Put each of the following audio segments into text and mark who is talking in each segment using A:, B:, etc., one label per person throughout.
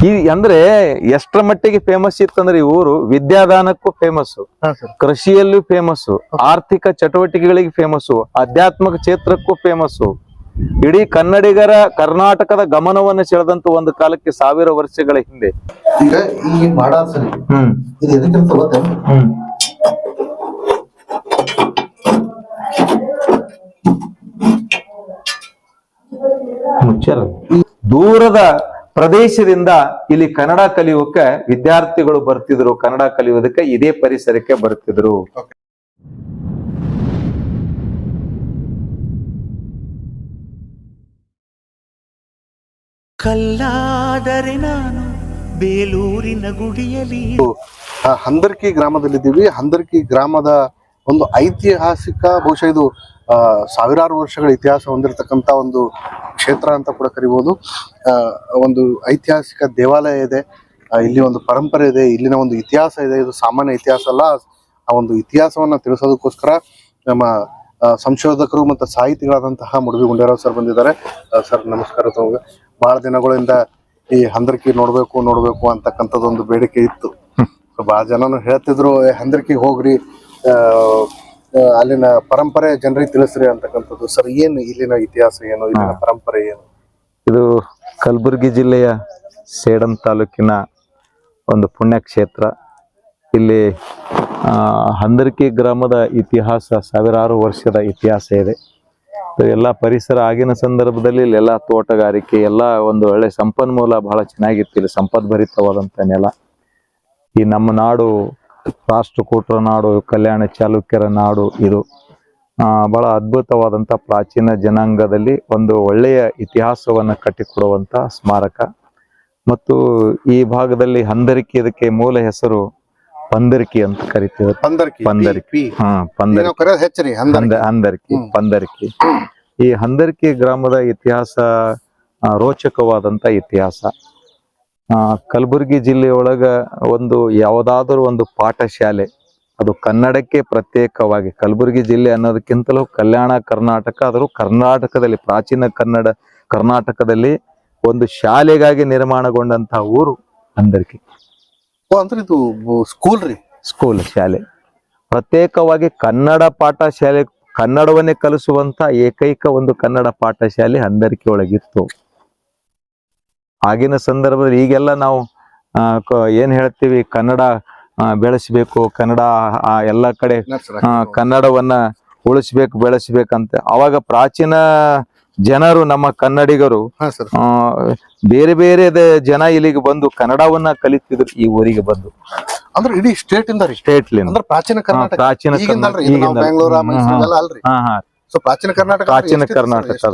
A: ಈ ಅಂದ್ರೆ ಎಷ್ಟರ ಮಟ್ಟಿಗೆ ಫೇಮಸ್ ಇತ್ತಂದ್ರೆ ಈ ಊರು? ವಿದ್ಯಾದಾನಕ್ಕೂ ಫೇಮಸ್ ಕೃಷಿಯಲ್ಲೂ ಫೇಮಸ್ ಆರ್ಥಿಕ ಚಟುವಟಿಕೆಗಳಿಗೆ ಫೇಮಸ್ ಆಧ್ಯಾತ್ಮಿಕ ಕ್ಷೇತ್ರಕ್ಕೂ ಫೇಮಸ್ ಇಡೀ ಕನ್ನಡಿಗರ ಕರ್ನಾಟಕದ ಗಮನವನ್ನು ಸೆಳೆದಂತ ಒಂದು ಕಾಲಕ್ಕೆ ಸಾವಿರ ವರ್ಷಗಳ ಹಿಂದೆ.
B: ಈಗ ಈ
A: ಮಾಡ
B: ಇದು ಗೊತ್ತೇನ್
A: ದೂರದ ಪ್ರದೇಶದಿಂದ ಇಲ್ಲಿ ಕನ್ನಡ ಕಲಿಯೋಕೆ ವಿದ್ಯಾರ್ಥಿಗಳು ಬರ್ತಿದ್ರು ಕನ್ನಡ ಕಲಿಯೋದಕ್ಕೆ ಇದೇ ಪರಿಸರಕ್ಕೆ ಬರ್ತಿದ್ರು.
C: ಕಲ್ಲಾದರೆ ನಾನು ಬೇಲೂರಿನ ಗುಡಿಯಲ್ಲಿ
B: ಆ, ಹಂದರ್ಕಿ ಗ್ರಾಮದಲ್ಲಿದ್ದೀವಿ. ಹಂದರ್ಕಿ ಗ್ರಾಮದ ಒಂದು ಐತಿಹಾಸಿಕ ಬಹುಶಃ ಇದು ಸಾವಿರಾರು ವರ್ಷಗಳ ಇತಿಹಾಸ ಹೊಂದಿರತಕ್ಕಂತ ಒಂದು ಕ್ಷೇತ್ರ ಅಂತ ಕೂಡ ಕರಿಬಹುದು ಆ, ಒಂದು ಐತಿಹಾಸಿಕ ದೇವಾಲಯ ಇದೆ. ಇಲ್ಲಿ ಒಂದು ಪರಂಪರೆ ಇದೆ. ಇಲ್ಲಿನ ಒಂದು ಇತಿಹಾಸ ಇದೆ. ಇದು ಸಾಮಾನ್ಯ ಇತಿಹಾಸ ಅಲ್ಲ. ಆ ಒಂದು ಇತಿಹಾಸವನ್ನ ತಿಳಿಸೋದಕ್ಕೋಸ್ಕರ ನಮ್ಮ ಸಂಶೋಧಕರು ಮತ್ತು ಸಾಹಿತಿಗಳಾದಂತಹ ಮುಡುಬಿ ಗುಂಡೇರಾವ್ ಸರ್ ಬಂದಿದ್ದಾರೆ. ಸರ್ ನಮಸ್ಕಾರ ತಮಗೆ. ಬಹಳ ದಿನಗಳಿಂದ ಈ ಹಂದರ್ಕಿ ನೋಡ್ಬೇಕು ನೋಡ್ಬೇಕು ಅಂತಕ್ಕಂಥದ್ದು ಒಂದು ಬೇಡಿಕೆ ಇತ್ತು. ಬಹಳ ಜನನು ಹೇಳ್ತಿದ್ರು "ಏ, ಹಂದರ್ಕಿಗೆ ಹೋಗ್ರಿ. ಅಲ್ಲಿನ ಪರಂಪರೆ ಜನರಿಗೆ ತಿಳಿಸ್ರಿ ಅಂತಕ್ಕಂಥದ್ದು. ಸರ್ ಏನು ಇಲ್ಲಿನ ಇತಿಹಾಸ ಏನು ಇಲ್ಲಿನ ಪರಂಪರೆ ಏನು?
A: ಇದು ಕಲಬುರಗಿ ಜಿಲ್ಲೆಯ ಸೇಡಂ ತಾಲೂಕಿನ ಒಂದು ಪುಣ್ಯಕ್ಷೇತ್ರ. ಇಲ್ಲಿ ಹಂದರ್ಕಿ ಗ್ರಾಮದ ಇತಿಹಾಸ ಸಾವಿರಾರು ವರ್ಷದ ಇತಿಹಾಸ ಇದೆ. ಇದು ಎಲ್ಲ ಪರಿಸರ ಆಗಿನ ಸಂದರ್ಭದಲ್ಲಿ ಇಲ್ಲೆಲ್ಲ ತೋಟಗಾರಿಕೆ ಎಲ್ಲ ಒಂದು ಒಳ್ಳೆ ಸಂಪನ್ಮೂಲ ಬಹಳ ಚೆನ್ನಾಗಿತ್ತು. ಇಲ್ಲಿ ಸಂಪದ್ಭರಿತವಾದಂಥ ನೆಲ. ಈ ನಮ್ಮ ನಾಡು ರಾಷ್ಟ್ರಕೂಟರ ನಾಡು ಕಲ್ಯಾಣ ಚಾಲುಕ್ಯರ ನಾಡು ಇದು. ಆ, ಬಹಳ ಅದ್ಭುತವಾದಂಥ ಪ್ರಾಚೀನ ಜನಾಂಗದಲ್ಲಿ ಒಂದು ಒಳ್ಳೆಯ ಇತಿಹಾಸವನ್ನು ಕಟ್ಟಿಕೊಡುವಂಥ ಸ್ಮಾರಕ. ಮತ್ತು ಈ ಭಾಗದಲ್ಲಿ ಹಂದರಿಕೆ ಇದಕ್ಕೆ ಮೂಲ ಹೆಸರು ಪಂದರಿಕೆ ಅಂತ ಕರಿತೀವಿ
B: ಪಂದರ್ಕಿ.
A: ಹಾ ಪಂದರಿಕೆ.
B: ಹಂದರ್ಕಿ.
A: ಹಂದ ಪಂದರ್ಕಿ. ಈ ಹಂದರ್ಕಿ ಗ್ರಾಮದ ಇತಿಹಾಸ ರೋಚಕವಾದಂತ ಇತಿಹಾಸ. ಕಲಬುರಗಿ ಜಿಲ್ಲೆಯೊಳಗ ಒಂದು ಯಾವುದಾದ್ರೂ ಒಂದು ಪಾಠಶಾಲೆ ಅದು ಕನ್ನಡಕ್ಕೆ ಪ್ರತ್ಯೇಕವಾಗಿ ಕಲಬುರಗಿ ಜಿಲ್ಲೆ ಅನ್ನೋದಕ್ಕಿಂತಲೂ ಕಲ್ಯಾಣ ಕರ್ನಾಟಕ ಆದರೂ ಕರ್ನಾಟಕದಲ್ಲಿ ಪ್ರಾಚೀನ ಕನ್ನಡ ಕರ್ನಾಟಕದಲ್ಲಿ ಒಂದು ಶಾಲೆಗಾಗಿ ನಿರ್ಮಾಣಗೊಂಡಂತಹ ಊರು
B: ಅಂದರಿಕೆ ಅಂದ್ರೆ ಇದು ಸ್ಕೂಲ್ ರೀ?
A: ಸ್ಕೂಲ್ ಶಾಲೆ. ಪ್ರತ್ಯೇಕವಾಗಿ ಕನ್ನಡ ಪಾಠ ಶಾಲೆ ಕನ್ನಡವನ್ನೇ ಕಲಿಸುವಂತ ಏಕೈಕ ಒಂದು ಕನ್ನಡ ಪಾಠ ಶಾಲೆ ಒಳಗಿತ್ತು ಆಗಿನ ಸಂದರ್ಭದಲ್ಲಿ ಈಗೆಲ್ಲ ನಾವು ಏನು ಹೇಳ್ತೀವಿ ಕನ್ನಡ ಬೆಳೆಸಬೇಕು ಕನ್ನಡ ಎಲ್ಲ ಕಡೆ ಕನ್ನಡವನ್ನ ಉಳಿಸ್ಬೇಕು ಬೆಳೆಸ್ಬೇಕಂತ. ಅವಾಗ ಪ್ರಾಚೀನ ಜನರು ನಮ್ಮ ಕನ್ನಡಿಗರು ಬೇರೆ ಬೇರೆ ಜನ ಇಲ್ಲಿಗೆ ಬಂದು ಕನ್ನಡವನ್ನ ಕಲಿತಿದ್ರು ಈ ಊರಿಗೆ ಬಂದು.
B: ಅಂದ್ರೆ ಇಡೀ ಸ್ಟೇಟ್ ಇಂದ ಸ್ಟೇಟ್ ಪ್ರಾಚೀನ ಕರ್ನಾಟಕ.
A: ಪ್ರಾಚೀನ
B: ಪ್ರಾಚೀನ ಕರ್ನಾಟಕ
A: ಪ್ರಾಚೀನ ಕರ್ನಾಟಕ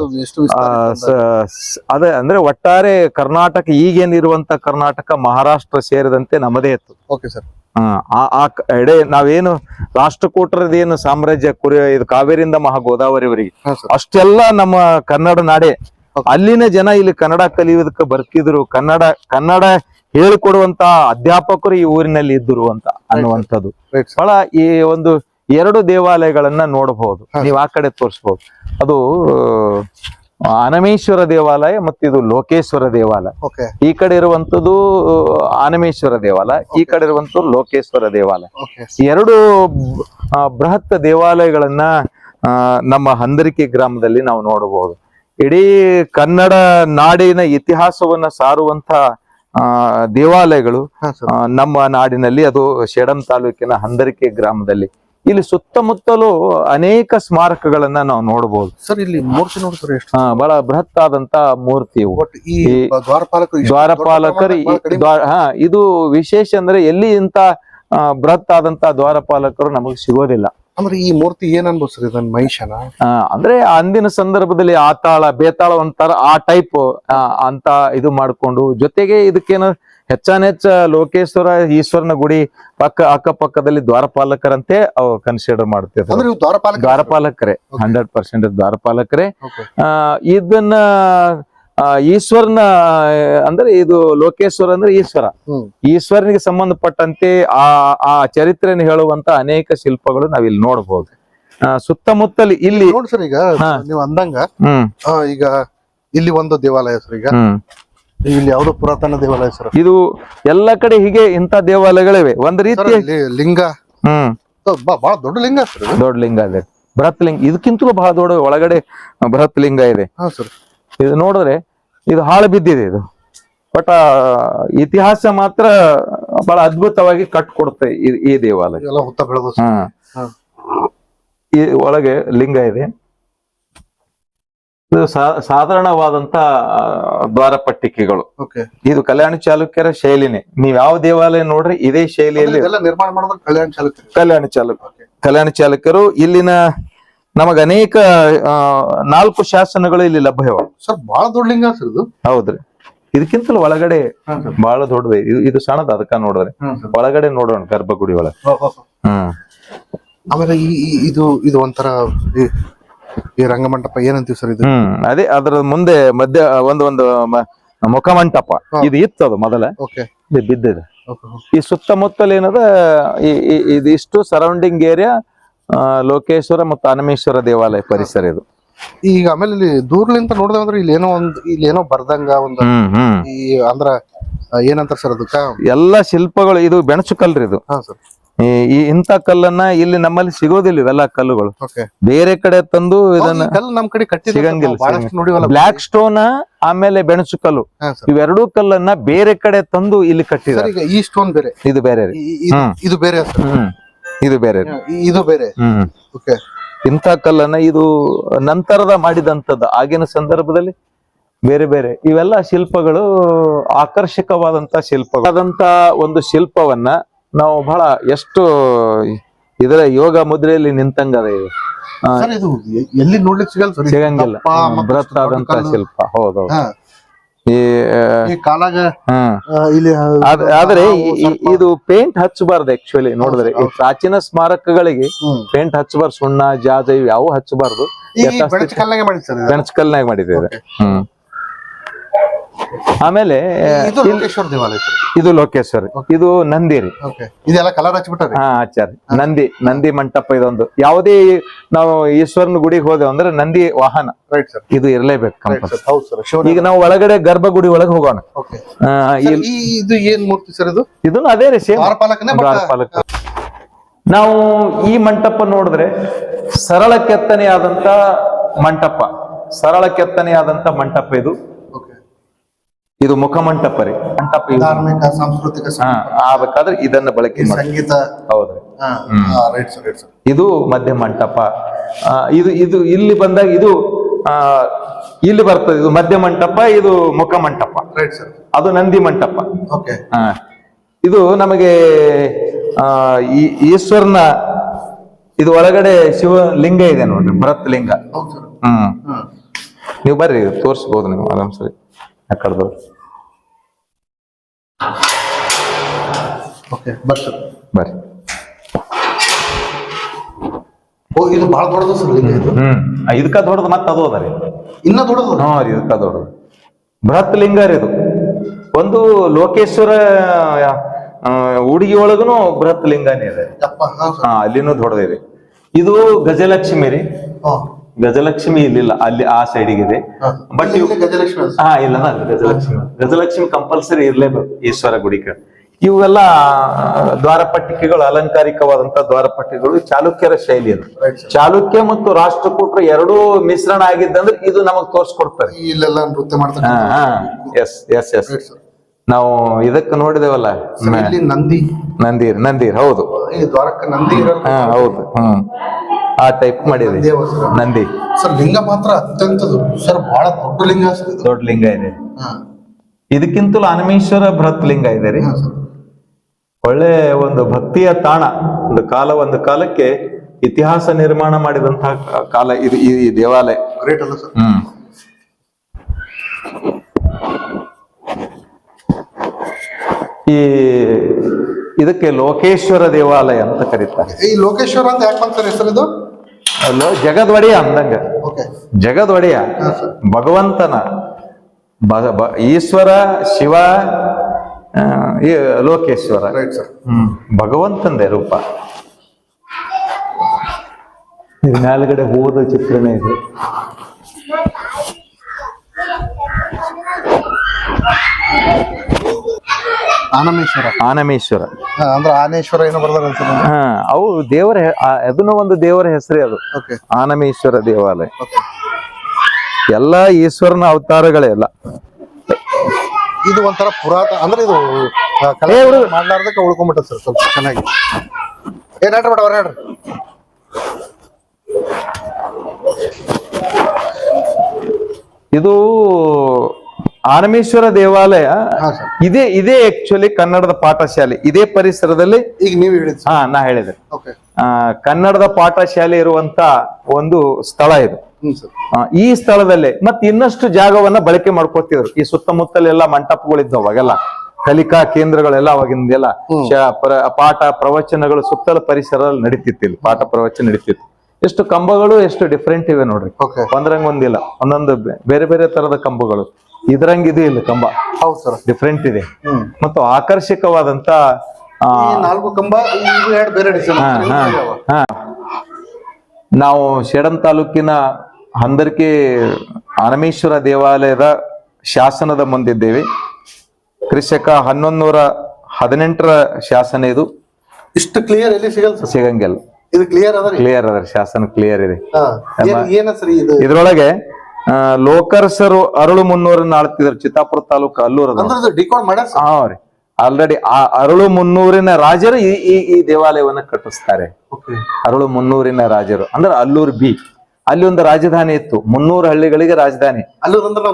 A: ಅದೇ. ಅಂದ್ರೆ ಒಟ್ಟಾರೆ ಕರ್ನಾಟಕ ಈಗೇನಿರುವಂತ ಕರ್ನಾಟಕ ಮಹಾರಾಷ್ಟ್ರ ಸೇರಿದಂತೆ ನಮ್ಮದೇ ಇತ್ತು.
B: ಓಕೆ ಸರ್
A: ಆ, ಎಡೆ ನಾವೇನು ರಾಷ್ಟ್ರಕೂಟರದೇನು ಸಾಮ್ರಾಜ್ಯ ಕುರಿ ಇದು ಕಾವೇರಿಯಿಂದ ಮಹಾ ಗೋದಾವರಿವರೆಗೆ ಅಷ್ಟೆಲ್ಲ ನಮ್ಮ ಕನ್ನಡ ನಾಡೆ. ಅಲ್ಲಿನ ಜನ ಇಲ್ಲಿ ಕನ್ನಡ ಕಲಿಯುವುದಕ್ಕೆ ಬರ್ತಿದ್ರು. ಕನ್ನಡ ಕನ್ನಡ ಹೇಳಿಕೊಡುವಂತ ಅಧ್ಯಾಪಕರು ಈ ಊರಿನಲ್ಲಿ ಇದ್ದರು ಅಂತ ಅನ್ನುವಂಥದ್ದು. ಬಹಳ ಈ ಒಂದು ಎರಡು ದೇವಾಲಯಗಳನ್ನ ನೋಡಬಹುದು. ನೀವು ಆ ಕಡೆ ತೋರಿಸಬಹುದು ಅದು ಆನಮೇಶ್ವರ ಅನಮೇಶ್ವರ ದೇವಾಲಯ ಮತ್ತು ಇದು ಲೋಕೇಶ್ವರ ದೇವಾಲಯ. ಈ ಕಡೆ ಇರುವಂತದ್ದು ಆನಮೇಶ್ವರ ದೇವಾಲಯ. ಈ ಕಡೆ ಇರುವಂತದ್ದು ಲೋಕೇಶ್ವರ ದೇವಾಲಯ. ಎರಡು ಬೃಹತ್ ದೇವಾಲಯಗಳನ್ನ ನಮ್ಮ ಹಂದರಿಕೆ ಗ್ರಾಮದಲ್ಲಿ ನಾವು ನೋಡಬಹುದು. ಇಡೀ ಕನ್ನಡ ನಾಡಿನ ಇತಿಹಾಸವನ್ನ ಸಾರುವಂತ ದೇವಾಲಯಗಳು ನಮ್ಮ ನಾಡಿನಲ್ಲಿ ಅದು ಶೇಡಂ ತಾಲೂಕಿನ ಹಂದರಿಕೆ ಗ್ರಾಮದಲ್ಲಿ ಇಲ್ಲಿ ಸುತ್ತಮುತ್ತಲು ಅನೇಕ ಸ್ಮಾರಕಗಳನ್ನ ನಾವು ನೋಡಬಹುದು
B: ಸರ್ ಇಲ್ಲಿ ಮೂರ್ತಿ
A: ನೋಡ್ತಾರೆ ಬಹಳ ಬೃಹತ್ ಆದಂತ ಮೂರ್ತಿ
B: ದ್ವಾರಪಾಲಕರು
A: ಹಾ ಇದು ವಿಶೇಷ ಅಂದ್ರೆ ಎಲ್ಲಿ ಇಂತ ಬೃಹತ್ ಆದಂತ ದ್ವಾರಪಾಲಕರು ನಮಗೆ ಸಿಗೋದಿಲ್ಲ.
B: ಅಂದ್ರೆ ಈ ಮೂರ್ತಿ ಏನ್ ಅನ್ಬೋದು ಇದನ್ ಮಹಿಷನ?
A: ಆ, ಅಂದ್ರೆ ಅಂದಿನ ಸಂದರ್ಭದಲ್ಲಿ ಆತಾಳ ಬೇತಾಳ ಒಂಥರ ಆ ಟೈಪ್ ಅಂತ ಇದು ಮಾಡ್ಕೊಂಡು ಜೊತೆಗೆ ಇದಕ್ಕೇನು ಹೆಚ್ಚಾನೆಚ್ಚ ಲೋಕೇಶ್ವರ ಈಶ್ವರನ ಗುಡಿ ಪಕ್ಕ ಅಕ್ಕಪಕ್ಕದಲ್ಲಿ ದ್ವಾರಪಾಲಕರಂತೆ ಅವು ಕನ್ಸಿಡರ್ ಮಾಡ್ತಿದ್ರು.
B: ಅಂದ್ರೆ ಇವು ದ್ವಾರಪಾಲಕ
A: ದ್ವಾರಪಾಲಕರೇ ಹಂಡ್ರೆಡ್ ಪರ್ಸೆಂಟ್ ದ್ವಾರಪಾಲಕರೇ.
B: Okay.
A: ಆ, ಇದನ್ನ ಈಶ್ವರನ ಅಂದ್ರೆ ಇದು ಲೋಕೇಶ್ವರ ಅಂದ್ರೆ ಈಶ್ವರ. ಈಶ್ವರನಿಗೆ ಸಂಬಂಧಪಟ್ಟಂತೆ ಆ ಆ ಚರಿತ್ರೆಯನ್ನು ಹೇಳುವಂತ ಅನೇಕ ಶಿಲ್ಪಗಳು ನಾವಿಲ್ಲಿ ನೋಡಬಹುದು ಸುತ್ತಮುತ್ತಲಿ ಇಲ್ಲಿ
B: ನೋಡಿ ಸರ್ ಈಗ. ನೀವು ಅಂದಂಗ ಈಗ ಇಲ್ಲಿ ಒಂದು ದೇವಾಲಯ ಸರ್ ಈಗ. ಇಲ್ಲಿ ಯಾವ್ದು ಪುರಾತನ ದೇವಾಲಯ ಸರ್.
A: ಇದು ಎಲ್ಲ ಕಡೆ ಹೀಗೆ ಇಂತ ದೇವಾಲಯಗಳಿವೆ. ಒಂದ್ ರೀತಿ
B: ಲಿಂಗ.
A: ಹ್ಮ್.
B: ಬಹಳ ದೊಡ್ಡ ಲಿಂಗ
A: ದೊಡ್ಡ ಲಿಂಗ ಇದೆ. ಬೃಹತ್ ಲಿಂಗ. ಇದಕ್ಕಿಂತಲೂ ಬಹಳ ದೊಡ್ಡ ಒಳಗಡೆ ಬೃಹತ್ ಲಿಂಗ ಇದೆ.
B: ಹಾ ಸರ್.
A: ಇದು ನೋಡಿದ್ರೆ ಇದು ಹಾಳು ಬಿದ್ದಿದೆ ಇದು. ಬಟ್ ಇತಿಹಾಸ ಮಾತ್ರ ಬಹಳ ಅದ್ಭುತವಾಗಿ ಕಟ್ಕೊಡುತ್ತೆ ಈ- ಈ ದೇವಾಲಯ. ಈ ಒಳಗೆ ಲಿಂಗ ಇದೆ. ಇದು ಸಾಧಾರಣವಾದಂತ ಆ, ದ್ವಾರಪಟ್ಟಿಕೆಗಳು.
B: ಓಕೆ.
A: ಇದು ಕಲ್ಯಾಣ ಚಾಲುಕ್ಯರ ಶೈಲಿನೇ. ನೀವ್ ಯಾವ ದೇವಾಲಯ ನೋಡ್ರಿ ಇದೇ ಶೈಲಿಯಲ್ಲಿ
B: ಕಲ್ಯಾಣ
A: ಚಾಲುಕ್ಯ ಕಲ್ಯಾಣ ಚಾಲುಕ್ಯರು ಇಲ್ಲಿನ ನಮಗ ಅನೇಕ ನಾಲ್ಕು ಶಾಸನಗಳು ಇಲ್ಲಿ ಲಭ್ಯವ.
B: ಸರ್ ಬಹಳ ದೊಡ್ಡ ಲಿಂಗ ಸರ್ ಇದು.
A: ಹೌದ್ರಿ. ಇದಕ್ಕಿಂತಲೂ ಒಳಗಡೆ ಬಹಳ ದೊಡ್ಡ ಇದು ಸಣ್ಣದ ಅದಕ್ಕ ನೋಡಿದ್ರೆ. ಒಳಗಡೆ ನೋಡೋಣ ಗರ್ಭಗುಡಿ ಒಳಗೆ. ಹ್ಮ್
B: ಆಮೇಲೆ ಈ ಇದು ಇದು ಒಂಥರ ಈ- ರಂಗಮಂಟಪ ಏನಂತೀವಿ ಸರ್ ಇದು?
A: ಹ್ಮ್. ಅದೇ ಅದ್ರ ಮುಂದೆ ಮಧ್ಯ ಒಂದು ಒಂದು ಮುಖಮಂಟಪ. ಇದು ಇತ್ತು ಅದು ಮೊದಲ ಬಿದ್ದಿದೆ. ಈ ಸುತ್ತಮುತ್ತಲ ಏನದ ಇದು ಇಷ್ಟು ಸರೌಂಡಿಂಗ್ ಏರಿಯಾ ಲೋಕೇಶ್ವರ ಮತ್ತು ಅನಮೇಶ್ವರ ದೇವಾಲಯ ಪರಿಸರ ಇದು.
B: ಈಗ ಆಮೇಲೆ ಇಲ್ಲಿ ದೂರ್ಲಿಂತ ನೋಡಿದೆ ಅಂದ್ರೆ ಇಲ್ಲಿ ಏನೋ ಒಂದು ಇಲ್ಲಿ ಏನೋ ಬರ್ದಂಗ ಒಂದು ಈ ಅಂದ್ರ ಏನಂತ ಏನಂತಾರ ಸರ್ ಅದಕ್ಕ?
A: ಎಲ್ಲಾ ಶಿಲ್ಪಗಳು ಇದು ಬೆಣಚು ಕಲ್ರಿ ಇದು.
B: ಹಾ ಸರ್.
A: ಈ ಇಂತ ಕಲ್ಲನ್ನ ಇಲ್ಲಿ ನಮ್ಮಲ್ಲಿ ಸಿಗೋದಿಲ್ಲ ಇವೆಲ್ಲ ಕಲ್ಲುಗಳು. ಬೇರೆ ಕಡೆ ತಂದು ಇದನ್ನ
B: ಕಲ್ಲು ನಮ್ ಕಡೆ ಕಟ್ಟಿ
A: ಸಿಗಂಗಿಲ್ಲ, ಬ್ಲಾಕ್ ಸ್ಟೋನ್ ಆಮೇಲೆ ಬೆಣಸು ಕಲ್ಲು. ಇವೆರಡೂ ಕಲ್ಲನ್ನ ಬೇರೆ ಕಡೆ ತಂದು ಇಲ್ಲಿ ಕಟ್ಟಿದ್ದಾರೆ.
B: ಈಗ ಈ ಸ್ಟೋನ್ ಬೇರೆ.
A: ಇದು ಬೇರೆ.
B: ಇದು ಬೇರೆ
A: ಹ್ಮ್. ಇದು ಬೇರೆ.
B: ಇದು ಬೇರೆ.
A: ಹ್ಮ್.
B: ಓಕೆ.
A: ಇಂಥ ಕಲ್ಲನ್ನ ಇದು ನಂತರದ ಮಾಡಿದಂಥದ್ದು. ಆಗಿನ ಸಂದರ್ಭದಲ್ಲಿ ಬೇರೆ ಬೇರೆ. ಇವೆಲ್ಲ ಶಿಲ್ಪಗಳು ಆಕರ್ಷಕವಾದಂತ ಶಿಲ್ಪಗಳು. ಆದಂತ ಒಂದು ಶಿಲ್ಪವನ್ನ ನಾವು ಬಹಳ ಎಷ್ಟು ಇದರ ಯೋಗ ಮುದ್ರೆಯಲ್ಲಿ ನಿಂತಂಗ
B: ಸರ್ ಇದು ಎಲ್ಲಿ ನೋಡ್ಲಿಕ್ಕೆ ಸಿಗಲ್ಲ
A: ಸಿಗಂಗಿಲ್ಲ. ಬೃಹತ್ ಆದಂತ ಶಿಲ್ಪ. ಹೌದೌದು. ಈ
B: ಕಾಲಾಗ ಇಲ್ಲಿ
A: ಆದ್ರೆ ಇದು ಪೇಂಟ್ ಹಚ್ಚಬಾರ್ದು ಆಕ್ಚುಲಿ ನೋಡಿದ್ರೆ. ಈ ಪ್ರಾಚೀನ ಸ್ಮಾರಕಗಳಿಗೆ. ಪೇಂಟ್ ಹಚ್ಚಬಾರ್ದು ಸುಣ್ಣ ಜಾಜ ಇವು ಯಾವ ಹಚ್ಚಬಾರ್ದು.
B: ಬೆಣಚ್
A: ಕಲ್ನಾಗ ಮಾಡಿದ್ದೇವೆ. ಹ್ಮ್. ಆಮೇಲೆ
B: ಇದು ಲೋಕೇಶ್ವರ ದೇವಾಲಯ ಸರ್.
A: ಇದು ಲೋಕೇಶ್ವರ ಇದು ನಂದಿರಿ.
B: ಇದೆಲ್ಲ ಕಲರ್ ಹಚ್ಬಿಟ್ಟಾರೆ
A: ಹಾ ಆಚಾರ ನಂದಿ ನಂದಿ ಮಂಟಪ ಇದೊಂದು. ಯಾವುದೇ ನಾವು ಈಶ್ವರನ ಗುಡಿಗೆ ಹೋದೆವು ಅಂದ್ರೆ ನಂದಿ ವಾಹನ.
B: ರೈಟ್ ಸರ್
A: ಇದು ಇರಲೇಬೇಕು ಕಂಪಲ್ಸರಿ.
B: ಸರ್ ಹೌದು ಸರ್ ಶಿವನ
A: ಈಗ ನಾವು ಒಳಗಡೆ ಗರ್ಭಗುಡಿ ಒಳಗೆ ಹೋಗೋಣ.
B: ಓಕೆ
A: ಆ, ಇಲ್-
B: ಈ ಇದು ಏನ್ ಮೂರ್ತಿ ಸರ್ ಇದು?
A: ಇದನ್ನು ಅದೇ ರೀ ಸೇಮ್
B: ದ್ವಾರಪಾಲಕನೇ ಬಟ್
A: ದ್ವಾರಪಾಲಕ. ನಾವು ಈ ಮಂಟಪ ನೋಡಿದ್ರೆ ಸರಳ ಕೆತ್ತನೆಯಾದಂತ ಮಂಟಪ. ಸರಳ ಕೆತ್ತನೆಯಾದಂತ ಮಂಟಪ ಇದು. ಇದು ಮುಖಮಂಟಪ ರೀ ಮಂಟಪ ಇದು.
B: ಧಾರ್ಮಿಕ ಸಾಂಸ್ಕೃತಿಕ
A: ಹಾ ಆಗ್ಬೇಕಾದ್ರೆ ಇದನ್ನ ಬಳಕೆ ಮಾಡಿ.
B: ಸಂಗೀತ.
A: ಹೌದ್ರಿ
B: ರೈಟ್ ಸರ್ ರೈಟ್ ಸರ್
A: ಇದು ಮಧ್ಯ ಮಂಟಪ. ಆ, ಇದು ಇದು ಇಲ್ಲಿ ಬಂದಾಗ ಇದು ಆ, ಇಲ್ಲಿ ಬರ್ತದೆ. ಇದು ಮಧ್ಯ ಮಂಟಪ ಇದು ಮುಖ ಮಂಟಪ.
B: ರೈಟ್ ಸರ್
A: ಅದು ನಂದಿ ಮಂಟಪ.
B: ಓಕೆ.
A: ಆ, ಇದು ನಮಗೆ ಆ, ಈ ಈಶ್ವರನ ಇದು ಒಳಗಡೆ ಶಿವ ಲಿಂಗ ಇದೆ ನೋಡ್ರಿ ಭರತ್ ಲಿಂಗ
B: ಹೌದು ಸರ್
A: ಹ್ಮ್.
B: ಹ್ಮ್.
A: ನೀವು ಬರ್ರಿ ತೋರಿಸ್ಬೋದು ನೀವು ಆರಾಮ್ ಕಡೆದವ್ರು
B: ಓಕೆ ಬರ್ ಸರ್
A: ಬರ್ರಿ.
B: ಓ ಇದು ಬಹಳ ದೊಡ್ಡದು ಸರ್ ಇದು.
A: ಹ್ಮ್ ಇದಕ್ಕ ದೊಡ್ಡದು ಮತ್ತೆ ಅದು ಅದ ರೀ.
B: ಇನ್ನ ದೊಡ್ಡದು?
A: ಹಾ ರೀ ಇದಕ್ಕ ದೊಡ್ಡದು. ಬೃಹತ್ ಲಿಂಗ ರೀ ಇದು. ಒಂದು ಲೋಕೇಶ್ವರ ಹುಡುಗಿ ಒಳಗುನು ಬೃಹತ್ ಲಿಂಗನೇ ಇದೆ.
B: ಹಾ
A: ಅಲ್ಲಿನೂ ದೊಡ್ಡದಿರಿ ಇದು ಗಜಲಕ್ಷ್ಮಿ ರೀ. ಗಜಲಕ್ಷ್ಮಿ ಇಲ್ಲಿಲ್ಲ ಅಲ್ಲಿ ಆ ಸೈಡಿಗೆ ಇದೆ ಬಟ್ ಇವು
B: ಗಜಲಕ್ಷ್ಮಿ.
A: ಹಾ ಇಲ್ಲ ಗಜಲಕ್ಷ್ಮಿ. ಗಜಲಕ್ಷ್ಮಿ ಕಂಪಲ್ಸರಿ ಇರ್ಲೇಬೇಕು ಈಶ್ವರ ಗುಡಿಕ ಇವೆಲ್ಲ ದ್ವಾರಪಟ್ಟಿಕೆಗಳು ಅಲಂಕಾರಿಕವಾದಂತ ದ್ವಾರಪಟ್ಟಿಗಳು ಚಾಲುಕ್ಯರ ಶೈಲಿ ಅದು. ಚಾಲುಕ್ಯ ಮತ್ತು ರಾಷ್ಟ್ರಕೂಟರು ಎರಡೂ ಮಿಶ್ರಣ ಆಗಿದ್ದಂದ್ರೆ ಇದು ನಮಗ್ ತೋರಿಸ್ಕೊಡ್ತಾರೆ.
B: ಇಲ್ಲೆಲ್ಲ ನೃತ್ಯ
A: ಹಾ
B: ಮಾಡ್ತಾರೆ
A: ಹಾ ಎಸ್ ಎಸ್ ಎಸ್. ನಾವು ಇದಕ್ಕೆ ನೋಡಿದೇವಲ್ಲ?
B: ಸರ್, ಇಲ್ಲಿ ನಂದಿ.
A: ನಂದೀರ್ ನಂದೀರ್ ಹೌದು.
B: ಈ ದ್ವಾರಕ್ಕೆ ನಂದಿ ಇರಲ್ಲ.
A: ಹಾ ಹೌದು ಹ್ಮ್. ಆ ಟೈಪ್ ಮಾಡಿದೆ.
B: ದೇವ
A: ನಂದಿ.
B: ಸರ್ ಲಿಂಗ ಮಾತ್ರ ಅತ್ಯಂತ ದೊಡ್ಡ ಸರ್ ಬಹಳ ದೊಡ್ಡ ಲಿಂಗ ಸರ್ ಇದು.
A: ದೊಡ್ಡ ಲಿಂಗ ಇದೆ.
B: ಹಾ.
A: ಇದಕ್ಕಿಂತಲೂ ಅನಮೇಶ್ವರ ಬೃಹತ್ ಲಿಂಗ ಇದೆ ರೀ.
B: ಹಾ ಸರ್.
A: ಒಳ್ಳೆ ಒಂದು ಭಕ್ತಿಯ ತಾಣ. ಒಂದು ಕಾಲ ಒಂದು ಕಾಲಕ್ಕೆ ಇತಿಹಾಸ ನಿರ್ಮಾಣ ಮಾಡಿದಂತಹ ಕಾಲ ಇದು ಈ ಈ ದೇವಾಲಯ.
B: ಗ್ರೇಟ್ ಅಲ್ಲ ಸರ್.
A: ಹ್ಮ್. ಈ ಇದಕ್ಕೆ ಲೋಕೇಶ್ವರ ದೇವಾಲಯ ಅಂತ ಕರೀತಾರೆ.
B: ಈ ಲೋಕೇಶ್ವರ ಅಂತ ಯಾಕೆ ಬಂತ ಸರ್ ಹೆಸರು ಇದು?
A: ಅಲ್ಲೋ ಜಗದೊಡೆಯ ಅಂದಂಗ.
B: ಓಕೆ.
A: ಜಗದೊಡೆಯ
B: ಹಾ
A: ಭಗವಂತನ. ಭಗ- ಈಶ್ವರ ಶಿವ ಲೋಕೇಶ್ವರ.
B: ರೈಟ್ ಸರ್
A: ಹ್ಮ್. ಭಗವಂತಂದೇ ರೂಪ. ಇದು ಮೇಲ್ಗಡೆ ಹೋದ ಚಿತ್ರಣ ಇದೆ.
B: ಆನಮೇಶ್ವರ.
A: ಆನಮೇಶ್ವರ.
B: ಅಂದ್ರೆ ಆನೇಶ್ವರ ಏನೋ ಬರ್ದಾರ
A: ಹಾ ಅವು ದೇವರ ಹೆ- ಆ, ಅದನ್ನು ಒಂದು ದೇವರ ಹೆಸರೇ ಅದು.
B: ಓಕೆ.
A: ಆನಮೇಶ್ವರ ದೇವಾಲಯ.
B: ಓಕೆ.
A: ಎಲ್ಲ ಈಶ್ವರನ ಅವತಾರಗಳೇ ಅಲ್ಲ
B: ಇದು ಒಂಥರ ಪುರಾತ ಅಂದ್ರೆ ಇದು ಆ, ಕಲೆ ಮಾಡ್ಲಾರ್ದಕ್ಕೆ ಉಳ್ಕೊಂಬಿಟ್ಟ ಸರ್ ಸ್ವಲ್ಪ ಚೆನ್ನಾಗಿ. ಏನ್ ಹೇಳ್ರಿ ಮೇಡಮ್ ಹೇಳ್ರಿ
A: ಇದು ಆನಮೇಶ್ವರ ದೇವಾಲಯ ಇದೇ ಇದೇ ಆಕ್ಚುಲಿ ಕನ್ನಡದ ಪಾಠಶಾಲೆ. ಇದೇ ಪರಿಸರದಲ್ಲಿ
B: ಈಗ ನೀವು ಹೇಳಿದ್
A: ಹಾ ನಾ ಹೇಳಿದೆ. ಕನ್ನಡದ ಪಾಠಶಾಲೆ ಇರುವಂತ ಒಂದು ಸ್ಥಳ ಇದು. ಈ ಸ್ಥಳದಲ್ಲೇ ಮತ್ತೆ ಇನ್ನಷ್ಟು ಜಾಗವನ್ನ ಬಳಕೆ ಮಾಡ್ಕೋತಿದ್ರು. ಈ ಸುತ್ತಮುತ್ತಲೆಲ್ಲ ಮಂಟಪಗಳಿದ್ದವು ಅವಾಗೆಲ್ಲ. ಕಲಿಕಾ ಕೇಂದ್ರಗಳೆಲ್ಲ ಅವಾಗಿಂದೆಲ್ಲ. ಪಾಠ ಪ್ರವಚನಗಳು ಸುತ್ತಲ ಪರಿಸರದಲ್ಲಿ ನಡೀತಿತ್ತು ಪಾಠ ಪ್ರವಚನ ನಡೀತಿತ್ತು. ಎಷ್ಟು ಕಂಬಗಳು ಎಷ್ಟು ಡಿಫ್ರೆಂಟ್ ಇವೆ ನೋಡ್ರಿ. ಒಂದ್ರಂಗ್ ಒಂದಿಲ್ಲ. ಒಂದೊಂದು ಬೇರೆ ಬೇರೆ ತರದ ಕಂಬಗಳು. ಇದ್ರಂಗ್ ಇದು ಇಲ್ಲ ಕಂಬ.
B: ಹೌದು ಸರ್.
A: ಡಿಫ್ರೆಂಟ್ ಇದೆ. ಮತ್ತು ಆಕರ್ಷಕವಾದಂತ
B: ನಾಲ್ಕು ಕಂಬ ಬೇರೆ.
A: ನಾವು ಶೇಡನ್ ತಾಲೂಕಿನ ಹಂದರ್ಕಿ ಅನಮೇಶ್ವರ ದೇವಾಲಯದ ಶಾಸನದ ಮುಂದಿದ್ದೇವೆ. ಕೃಷಕ ಹನ್ನೊಂದು ನೂರ ಹದಿನೆಂಟರ ಶಾಸನ ಇದು.
B: ಇಷ್ಟು ಕ್ಲಿಯರ್ ಎಲ್ಲಿ ಸಿಗಲ್ಲ
A: ಸಿಗಂಗಿಲ್ಲ.
B: ಇದು ಕ್ಲಿಯರ್ ಅದ
A: ಕ್ಲಿಯರ್ ಅದ ಶಾಸನ ಕ್ಲಿಯರ್ ಇದೆ.
B: ಹಾ. ಸರ್
A: ಲೋಕರ್ಸರು ಅರಳು ಮುನ್ನೂರನ್ನ ಆಳ್ತಿದ್ರು ಚಿತ್ತಾಪುರ ತಾಲೂಕು
B: ಅಲ್ಲೂರ
A: ಹಾ ರೀ. ಆಲ್ರೆಡಿ ಆ ಅರಳು ಮುನ್ನೂರಿನ ರಾಜರು ಈ ಈ ಈ ದೇವಾಲಯವನ್ನ ಕಟ್ಟಿಸ್ತಾರೆ. ಅರಳು ಮುನ್ನೂರಿನ ರಾಜರು. ಅಂದ್ರೆ ಅಲ್ಲೂರ್ ಬಿ. ಅಲ್ಲಿ ಒಂದು ರಾಜಧಾನಿ ಇತ್ತು. ಮುನ್ನೂರು ಹಳ್ಳಿಗಳಿಗೆ ರಾಜಧಾನಿ.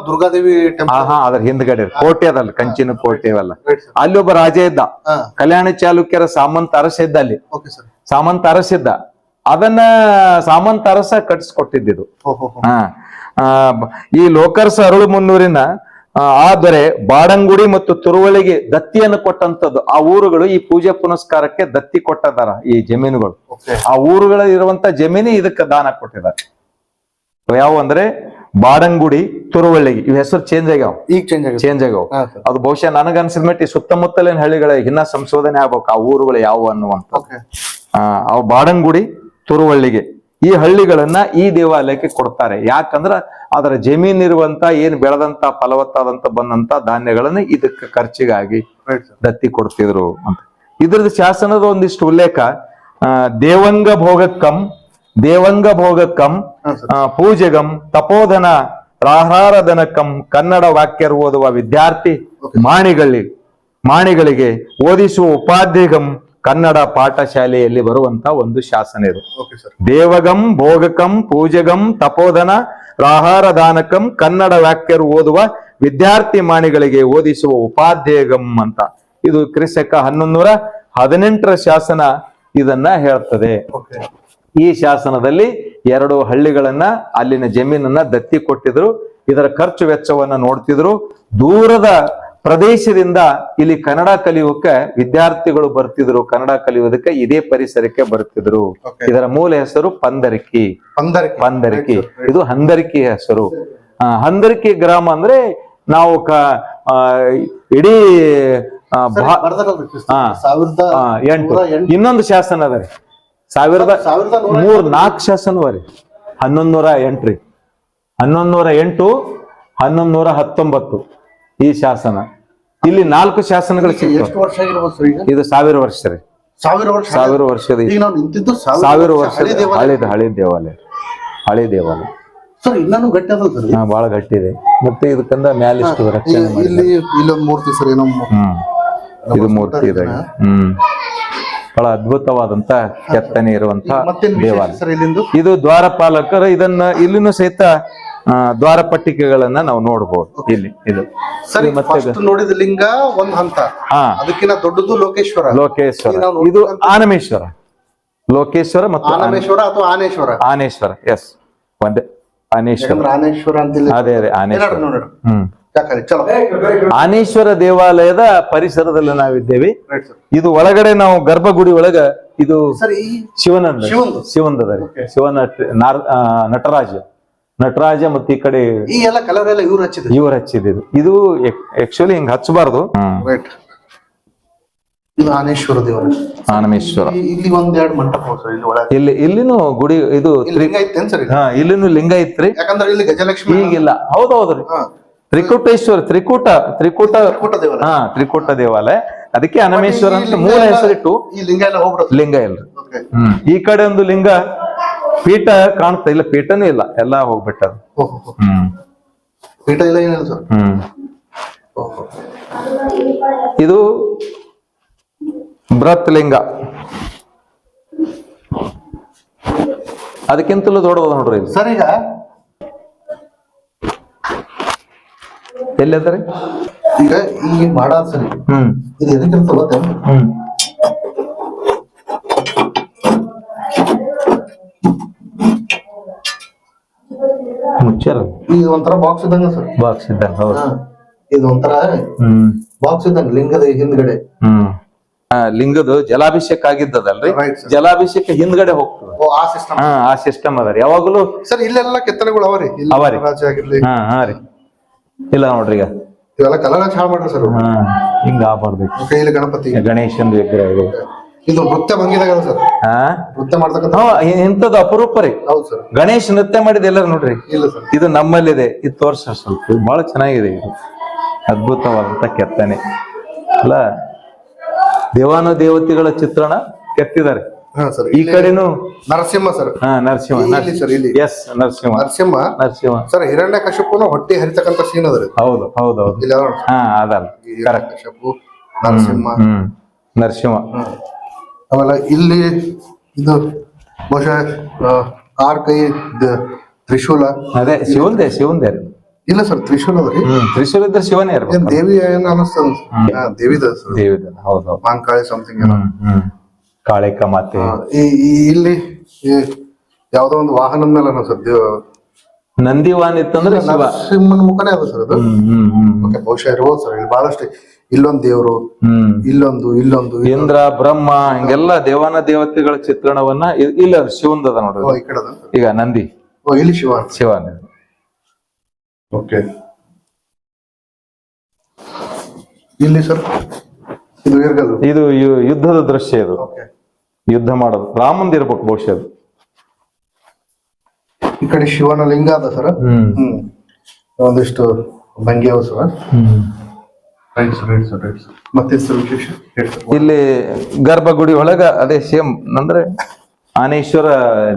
B: ದುರ್ಗಾದೇವಿ ಟೆಂಪಲ್
A: ಹಾ ಹಾ ಅದ್ರ ಹಿಂದ್ಗಡೆ ಕೋಟೆ ಅದಲ್ಲ ಕಂಚಿನ ಕೋಟೆ
B: ಸರ್
A: ಅಲ್ಲಿ ಒಬ್ಬ ರಾಜ ಇದ್ದ. ಕಲ್ಯಾಣ ಚಾಲುಕ್ಯರ ಸಾಮಂತ ಅರಸ ಇದ್ದ ಅಲ್ಲಿ. ಸಾಮಂತ ಅರಸ ಇದ್ದ. ಅದನ್ನ ಸಾಮಂತ ಅರಸ ಕಟ್ಸ್ಕೊಟ್ಟಿದ್ದು
B: ಹೋ.
A: ಈ ಲೋಕರ್ಸ ಅರಳು ಮುನ್ನೂರಿನ ಆದರೆ ಬಾಡಂಗುಡಿ ಮತ್ತು ತುರುವಳಿಗೆ ದತ್ತಿಯನ್ನು ಕೊಟ್ಟಂತದ್ದು ಆ ಊರುಗಳು ಈ ಪೂಜೆ ಪುನಸ್ಕಾರಕ್ಕೆ ದತ್ತಿ ಕೊಟ್ಟದಾರ ಈ ಜಮೀನುಗಳು. ಆ ಊರುಗಳ ಇರುವಂತ ಜಮೀನಿ ಇದಕ್ಕೆ ದಾನ ಕೊಟ್ಟಿದ್ದಾರೆ. ಯಾವ ಅಂದ್ರೆ ಬಾಡಂಗುಡಿ ತುರುವಳ್ಳಿಗೆ. ಇವ್ ಹೆಸರು ಚೇಂಜ್ ಆಗ್ಯಾವ.
B: ಈಗ ಚೇಂಜ್
A: ಚೇಂಜ್ ಆಗ್ಯಾವ. ಅದು ಬಹುಶಃ ನನಗ ಅನ್ಸಿದ್ಮಟ್ಟಿ ಸುತ್ತಮುತ್ತಲಿನ ಹಳ್ಳಿಗಳ ಇನ್ನ ಸಂಶೋಧನೆ ಆಗ್ಬೇಕು ಆ ಊರುಗಳು ಯಾವ ಅನ್ನುವಂತ ಆ ಬಾಡಂಗುಡಿ ತುರುವಳ್ಳಿಗೆ. ಈ ಹಳ್ಳಿಗಳನ್ನ ಈ ದೇವಾಲಯಕ್ಕೆ ಕೊಡ್ತಾರೆ. ಯಾಕಂದ್ರ ಅದರ ಜಮೀನಿರುವಂತ ಏನ್ ಬೆಳೆದಂತ ಫಲವತ್ತಾದಂತ ಬಂದಂತ ಧಾನ್ಯಗಳನ್ನ ಇದಕ್ಕೆ ಖರ್ಚಿಗಾಗಿ ದತ್ತಿ ಕೊಡ್ತಿದ್ರು ಅಂತ. ಇದ್ರದ್ದು ಶಾಸನದ ಒಂದಿಷ್ಟು ಉಲ್ಲೇಖ ಆ, ದೇವಂಗ ಭೋಗಕ್ಕಂ ದೇವಂಗ ಭೋಗಕ್ಕಂ ಪೂಜೆಗಂ ತಪೋಧನ ರಾಹಾರಧನಕಂ ಕನ್ನಡ ವಾಕ್ಯ ಓದುವ ವಿದ್ಯಾರ್ಥಿ ಮಾಣಿಗಳಿಗೆ ಮಾಣಿಗಳಿಗೆ ಓದಿಸುವ ಉಪಾಧ್ಯಗಂ ಕನ್ನಡ ಪಾಠಶಾಲೆಯಲ್ಲಿ ಬರುವಂತ ಒಂದು ಶಾಸನ ಇದು. ದೇವಗಂ ಭೋಗಕಂ ಪೂಜಗಂ ತಪೋಧನ ರಾಹಾರದಾನಕಂ ಕನ್ನಡ ವ್ಯಾಖ್ಯರು ಓದುವ ವಿದ್ಯಾರ್ಥಿ ಮಾಣಿಗಳಿಗೆ ಓದಿಸುವ ಉಪಾಧ್ಯಾಯಗಂ ಅಂತ. ಇದು ಕ್ರಿಸ್ತಕ ಹನ್ನೊಂದೂರ ಹದಿನೆಂಟರ ಶಾಸನ ಇದನ್ನ ಹೇಳ್ತದೆ. ಈ ಶಾಸನದಲ್ಲಿ ಎರಡು ಹಳ್ಳಿಗಳನ್ನ ಅಲ್ಲಿನ ಜಮೀನನ್ನ ದತ್ತಿ ಕೊಟ್ಟಿದ್ರು. ಇದರ ಖರ್ಚು ವೆಚ್ಚವನ್ನ ನೋಡ್ತಿದ್ರು. ದೂರದ ಪ್ರದೇಶದಿಂದ ಇಲ್ಲಿ ಕನ್ನಡ ಕಲಿಯುವಕ್ಕೆ ವಿದ್ಯಾರ್ಥಿಗಳು ಬರ್ತಿದ್ರು. ಕನ್ನಡ ಕಲಿಯೋದಕ್ಕೆ ಇದೇ ಪರಿಸರಕ್ಕೆ ಬರ್ತಿದ್ರು. ಇದರ ಮೂಲ ಹೆಸರು ಪಂದರಕಿ.
B: ಪಂದರಕಿ.
A: ಪಂದರಕಿ. ಇದು ಹಂದರಕಿ ಹೆಸರು. ಹಂದರಕಿ ಗ್ರಾಮ ಅಂದ್ರೆ ನಾವು ಕ ಇಡೀ ಎಂಟು. ಇನ್ನೊಂದು ಶಾಸನ ಅದ ರೀ. ಸಾವಿರದ
B: ಸಾವಿರದ
A: ಮೂರ್ ನಾಲ್ಕು ಶಾಸನ ರೀ. ಹನ್ನೊಂದ್ ನೂರ ಎಂಟ್ರಿ ಹನ್ನೊಂದ್ ನೂರ ಎಂಟು ಹನ್ನೊಂದ್ ನೂರ ಹತ್ತೊಂಬತ್ತು. ಈ ಶಾಸನ. ಇಲ್ಲಿ ನಾಲ್ಕು ಶಾಸನಗಳು ಸಿಗ್ತವೆ
B: ಎಷ್ಟು ವರ್ಷ ಆಗಿರ್ಬೋದು ಸರ್ ಈಗ?
A: ಇದು ಸಾವಿರ ವರ್ಷ ರೀ.
B: ಸಾವಿರ ವರ್ಷ
A: ಸಾವಿರ ವರ್ಷದ
B: ಈಗ ನಾವು ನಿಂತಿದ್ದು
A: ಸಾವಿರ
B: ವರ್ಷ ಹಳೆ
A: ಹಳೆ ದೇವಾಲಯ. ಹಳೆ ದೇವಾಲಯ.
B: ಸರ್ ಇನ್ನೂ ಗಟ್ಟಿ ಅದ ಸರ್.
A: ಹಾ ಬಹಳ ಗಟ್ಟಿ ಇದೆ. ಮತ್ತೆ ಇದಕ್ಕಂದ ಮ್ಯಾಲಿಷ್ಟು ರಕ್ಷಣೆ
B: ಇಲ್ಲಿ ಇಲ್ಲೊಂದು ಮೂರ್ತಿ ಸರ್ ಏನೋ
A: ಇದು ಮೂರ್ತಿ ಇದೆ. ಹ್ಮ್. ಬಹಳ ಅದ್ಭುತವಾದಂತ ಕೆತ್ತನೆ ಇರುವಂತ ದೇವಾಲಯ. ಇದು ದ್ವಾರಪಾಲಕರು ಇದನ್ನ ಇಲ್ಲಿನೂ ಸಹಿತ ದ್ವಾರಪಟ್ಟಿಕೆಗಳನ್ನ ನಾವು ನೋಡಬಹುದು ಇಲ್ಲಿ ಇದು.
B: ಸರಿ
A: ಮತ್ತೆ
B: ಫಸ್ಟ್ ನೋಡಿದ ಲಿಂಗ ಒಂದ್ ಹಂತ.
A: ಹಾ.
B: ಅದಕ್ಕಿಂತ ದೊಡ್ಡದು ಲೋಕೇಶ್ವರ.
A: ಲೋಕೇಶ್ವರ. ಇದು ಆನಮೇಶ್ವರ. ಲೋಕೇಶ್ವರ ಮತ್ತು ಆನೆ-
B: ಆನಮೇಶ್ವರ ಅಥವಾ ಆನೇಶ್ವರ?
A: ಆನೇಶ್ವರ ಎಸ್ ಒಂದೇ. ಆನೇಶ್ವರ.
B: ಆನೇಶ್ವರ ಅಂತ ಇಲ್ಲಿ
A: ಅದೇ ಅದೇ ಆನೇಶ್ವರ.
B: ನೋಡ್ರಿ
A: ಹ್ಮ್. ಆನೇಶ್ವರ ದೇವಾಲಯದ ಪರಿಸರದಲ್ಲಿ ನಾವಿದ್ದೇವೆ.
B: ರೈಟ್ ಸರ್
A: ಇದು ಒಳಗಡೆ ನಾವು ಗರ್ಭಗುಡಿ ಒಳಗ ಇದು
B: ಶಿವನ.
A: ಶಿವಂದದ ಶಿವನ ನಟರಾಜ. ನಟರಾಜ ಮತ್ತೆ ಈ ಕಡೆ
B: ಈ ಎಲ್ಲ ಕಲರ್ ಎಲ್ಲ ಇವ್ರು ಹಚ್ಚಿದ್ರು
A: ಇವ್ರು ಹಚ್ಚಿದ್ದು ಇದು ಆಕ್ಚುಲಿ ಹಿಂಗ್ ಹಚ್ಚಬಾರ್ದು.
B: ರೈಟ್ ಇದು ಆನೇಶ್ವರ ದೇವರ.
A: ಆನಮೇಶ್ವರ.
B: ಇಲ್ಲಿ ಒಂದೆರಡು ಮಂಟಪ ಇಲ್ಲಿ ಒಳಗೆ.
A: ಇಲ್ಲಿ ಇಲ್ಲಿನೂ ಗುಡಿ ಇದು
B: ಇಲ್ಲಿ ಲಿಂಗ ಐತೇನ್ ಸರ್?
A: ಹಾ ಇಲ್ಲಿನೂ ಲಿಂಗ ಇತ್ರಿ.
B: ಯಾಕಂದ್ರೆ ಇಲ್ಲಿ ಗಜಲಕ್ಷ್ಮಿ
A: ಈಗಿಲ್ಲ ಹೌದೌದ್ರಿ
B: ಹೌದ್ರಿ
A: ತ್ರಿಕೂಟೇಶ್ವರ ತ್ರಿಕೂಟ ತ್ರಿಕೂಟ
B: ತ್ರಿಕೂಟ ದೇವಾಲಯ.
A: ಹಾ ತ್ರಿಕೂಟ ದೇವಾಲಯ. ಅದಕ್ಕೆ ಅನಮೇಶ್ವರ ಅಂತ ಮೂಲ ಹೆಸರಿಟ್ಟು
B: ಈ ಲಿಂಗ ಎಲ್ಲ ಹೋಗ್ಬಿಡುತ್ತೆ.
A: ಲಿಂಗ ಇಲ್ರಿ ಈ ಕಡೆ ಒಂದು ಲಿಂಗ ಪೀಠ ಕಾಣ್ತಾ ಇಲ್ಲ ಪೀಠನೂ ಇಲ್ಲ ಎಲ್ಲ ಹೋಗ್ಬಿಟ್ಟ.
B: ಓಹೋ
A: ಹ್ಮ್.
B: ಪೀಠ ಇಲ್ಲ ಏನಿಲ್ಲ ಸರ್
A: ಹ್ಮ್.
B: ಓಹೋ
A: ಇದು ಬೃಹತ್ ಲಿಂಗ ಅದಕ್ಕಿಂತಲೂ ದೊಡ್ಡದ ನೋಡ್ರಿ
B: ಸರ್ ಈಗ
A: ಎಲ್ಲಿದ್ದಾರೆ
B: ಈಗ ಈ ಮಾಡಾದ ಸರಿ.
A: ಹ್ಮ್.
B: ಇದು ಎದಕ್ಕಿಂತ ಗೊತ್ತೇನು?
A: ಹ್ಮ್. ಮುಚ್ಚಲ್ಲ
B: ಇದು ಒಂಥರ ಬಾಕ್ಸ್ ಇದ್ದಂಗ ಸರ್
A: ಬಾಕ್ಸ್ ಇದ್ದಂಗ ಹೌದು.
B: ಇದು ಒಂಥರ
A: ಹ್ಮ್.
B: ಬಾಕ್ಸ್ ಇದ್ದಂಗ ಲಿಂಗದ ಹಿಂದ್ಗಡೆ.
A: ಹ್ಮ್. ಲಿಂಗದು ಜಲಾಭಿಷೇಕ ಆಗಿದ್ದದಲ್ರಿ. ಜಲಾಭಿಷೇಕ ಹಿಂದ್ಗಡೆ ಹೋಗ್ತದೆ.
B: ಓ ಆ ಸಿಸ್ಟಮ್
A: ಹಾ ಆ ಸಿಸ್ಟಮ್ ಅದ ರೀ. ಯಾವಾಗಲೂ
B: ಸರ್ ಇಲ್ಲೆಲ್ಲ ಕೆತ್ತನೆಗಳು ಅವರಿ? ಅವರಿ.
A: ಹಾ ಹಾ ರೀ. ಇಲ್ಲ ನೋಡ್ರಿ ಈಗ.
B: ಇವೆಲ್ಲ ಕಲರ್ ಚಾಳ ಮಾಡ್ರಿ ಸರ್
A: ಹಾ ಹಿಂಗ ಆಗ್ಬಾರ್ದು.
B: ಗಣಪತಿ.
A: ಗಣೇಶನ್ ವಿಗ್ರಹ ಇದು.
B: ಇದು ನೃತ್ಯ ಭಂಗಿದಾಗ ಸರ್?
A: ಹಾ?
B: ನೃತ್ಯ ಮಾಡ್ತಕ್ಕಂಥ
A: ಹಾ ಇಂಥದ್ದು ಅಪರೂಪ ರೀ.
B: ಹೌದು ಸರ್.
A: ಗಣೇಶ್ ನೃತ್ಯ ಮಾಡಿದ ಎಲ್ಲರೂ ನೋಡ್ರಿ.
B: ಇಲ್ಲ ಸರ್.
A: ಇದು ನಮ್ಮಲ್ಲಿದೆ. ಇದು ತೋರ್ಸ ಸ್ವಲ್ಪ ಇದು ಬಹಳ ಚೆನ್ನಾಗಿದೆ ಇದು. ಅದ್ಭುತವಾದಂತ ಕೆತ್ತನೆ. ಅಲ್ಲ ದೇವಾನು ದೇವತೆಗಳ ಚಿತ್ರಣ ಕೆತ್ತಿದ್ದಾರೆ.
B: ಹಾ ಸರ್.
A: ಈ ಕಡೆನು
B: ನರಸಿಂಹ ಸರ್.
A: ಹಾ ನರಸಿಂಹ
B: ಇಲ್ಲಿ ಸರ್ ಇಲ್ಲಿ.
A: ಎಸ್ ನರಸಿಂಹ.
B: ನರಸಿಂಹ.
A: ನರಸಿಂಹ.
B: ಸರ್ ಹಿರಣ್ಯ ಕಶ್ಯಪುನ ಹೊಟ್ಟೆ ಹರಿತಕ್ಕಂತ ಸೀನ್ ಅದ ರೀ.
A: ಹೌದು ಹೌದು ಹೌದು.
B: ಇಲ್ಲಿ
A: ಹಾ ಅದಲ್ಲ.
B: ಕರೆಕ್ಟ್ ನರಸಿಂಹ.
A: ನರಸಿಂಹ.
B: ಹ್ಮ್. ಆಮೇಲೆ ಇಲ್ಲಿ ಇದು ಬಹುಶಃ ಆರ್ ಕೈ ತ್ರಿಶೂಲ.
A: ಅದೇ ಶಿವಂದೇ ಶಿವಂದೇ.
B: ಇಲ್ಲ ಸರ್ ತ್ರಿಶೂಲ
A: ತ್ರಿಶೂಲ ಇದ್ರೆ ಶಿವನೇ
B: ಏನ್ ದೇವಿ ಏನ್ ಅನಸ್ತದ? ದೇವಿದ ಸರ್.
A: ದೇವಿದ ಹೌದು
B: ಮಾಂಕಾಳಿ ಸಮಥಿಂಗ್
A: ಹ್ಮ್ ಕಾಳಿಕ ಮಾತೆ
B: ಇಲ್ಲಿ ಯಾವ್ದೋ ಒಂದು ವಾಹನದ ಮೇಲೆ ಅನ್ನ ನಂದಿ ವಾಹನ
A: ನಂದಿವಾನ್ ಇತ್ತಂದ್ರೆ ಶಿವ.
B: ನರಸಿಂಹನ ಮುಖನೇ ಅದ ಸರ್ ಅದು. ಬಹುಶಃ ಇರ್ಬೋದು ಸರ್ ಇಲ್ಲಿ ಬಹಳಷ್ಟು ಇಲ್ಲೊಂದು ದೇವರು
A: ಹ್ಮ್.
B: ಇಲ್ಲೊಂದು ಇಲ್ಲೊಂದು.
A: ಇಂದ್ರ ಬ್ರಹ್ಮ ಹಿಂಗೆಲ್ಲ ದೇವಾನ ದೇವತೆಗಳ ಚಿತ್ರಣವನ್ನ ಇ- ಇಲ್ಲ ಶಿವಂದದ ನೋಡ್ರಿ.
B: ಈ ಕಡೆ
A: ಈಗ ನಂದಿ.
B: ಓ ಇಲ್ಲಿ ಶಿವ ಶಿವನ
A: ಶಿವ
B: ಓಕೆ. ಇಲ್ಲಿ ಸರ್? ಇದು
A: ಇದು ಯು- ಯುದ್ಧದ ದೃಶ್ಯ ಇದು.
B: ಓಕೆ.
A: ಯುದ್ಧ ಮಾಡೋದು. ರಾಮಂದ್ ಇರ್ಬೇಕು ಬಹುಶಃ ಅದು
B: ಈ ಕಡೆ ಶಿವನ ಲಿಂಗ ಅದ ಸರ್?
A: ಹ್ಮ್.
B: ಹ್ಮ್. ಒಂದಿಷ್ಟು ಭಂಗಿ ಅವ. Sir right sir right sir right sir ಮತ್ತೆ ಸರ್ ವಿಶೇಷ? ಹೇಳಿ ಸರ್.
A: ಇಲ್ಲಿ ಗರ್ಭಗುಡಿ ಒಳಗ ಅದೇ ಸೇಮ್ ಅಂದ್ರೆ ಆನೇಶ್ವರ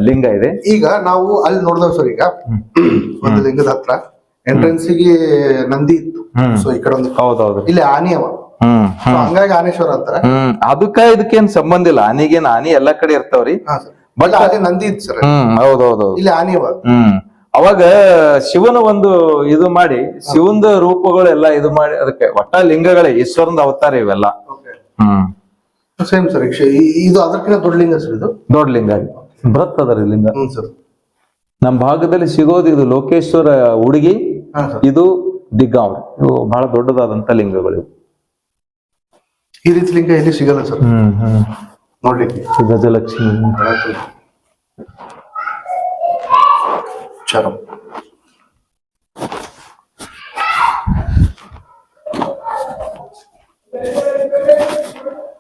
A: ಲಿಂಗ ಇದೆ.
B: ಈಗ ನಾವು ಅಲ್ಲಿ ನೋಡಿದವ್ ಸರ್ ಈಗ. ಒಂದು ಲಿಂಗದ ಹತ್ರ ಎಂಟ್ರೆನ್ಸ್ಗೆ ನಂದಿ ಇತ್ತು.
A: ಹ್ಮ್.
B: ಸೊ ಈ ಕಡೆ ಒಂದು
A: ಹೌದೌದು.
B: ಇಲ್ಲಿ ಆನೆ ಅವ.
A: ಹ್ಮ್
B: So
A: ಹ್ಮ್
B: ಹಂಗಾಗಿ ಆನೇಶ್ವರ ಅಂತಾರ
A: ಹ್ಮ್ ಅದಕ್ಕ ಇದಕ್ಕೇನ್ ಸಂಬಂಧ ಇಲ್ಲ. ಆನಿಗೇನ್ ಆನಿ ಎಲ್ಲಾ ಕಡೆ ಇರ್ತಾವ್ರಿ.
B: ಹಾ ಸರ್ ಬಟ್ ಅದೇ ನಂದಿ ಇತ್ತು ಸರ್
A: ಹ್ಮ್ ಹೌದೌದೌದು.
B: ಇಲ್ಲಿ ಆನೆ ಅವ.
A: ಹ್ಮ್. ಅವಾಗ ಶಿವನ ಒಂದು ಇದು ಮಾಡಿ ಶಿವಂದ ರೂಪಗಳೆಲ್ಲ ಇದು ಮಾಡಿ ಅದಕ್ಕೆ ಒಟ್ಟ ಲಿಂಗಗಳೇ ಈಶ್ವರನ ಅವತಾರ ಇವೆಲ್ಲ. ಹ್ಮ್.
B: ಸೇಮ್ ಸರ್ ಇದು ಅದಕ್ಕಿಂತ ದೊಡ್ಡ ಲಿಂಗ ಸರ್ ಇದು?
A: ದೊಡ್ಡ ಲಿಂಗ. ಬೃಹತ್ ಅದರಿ ಲಿಂಗ.
B: ಸರ್
A: ನಮ್ಮ ಭಾಗದಲ್ಲಿ ಸಿಗೋದು ಇದು ಲೋಕೇಶ್ವರ ಹುಡುಗಿ ಇದು ದಿಗ್ಗಾಂವ್ ಇವು ಬಹಳ ದೊಡ್ಡದಾದಂತ ಲಿಂಗಗಳು.
B: ಈ ರೀತಿ ಲಿಂಗ ಎಲ್ಲಿ ಸಿಗಲ್ಲ ಸರ್
A: ಹ್ಮ್ ಹ್ಮ್.
B: ನೋಡ್ಲಿಕ್ಕೆ.
A: ಗಜಲಕ್ಷ್ಮಿ.
B: ಚಲೋ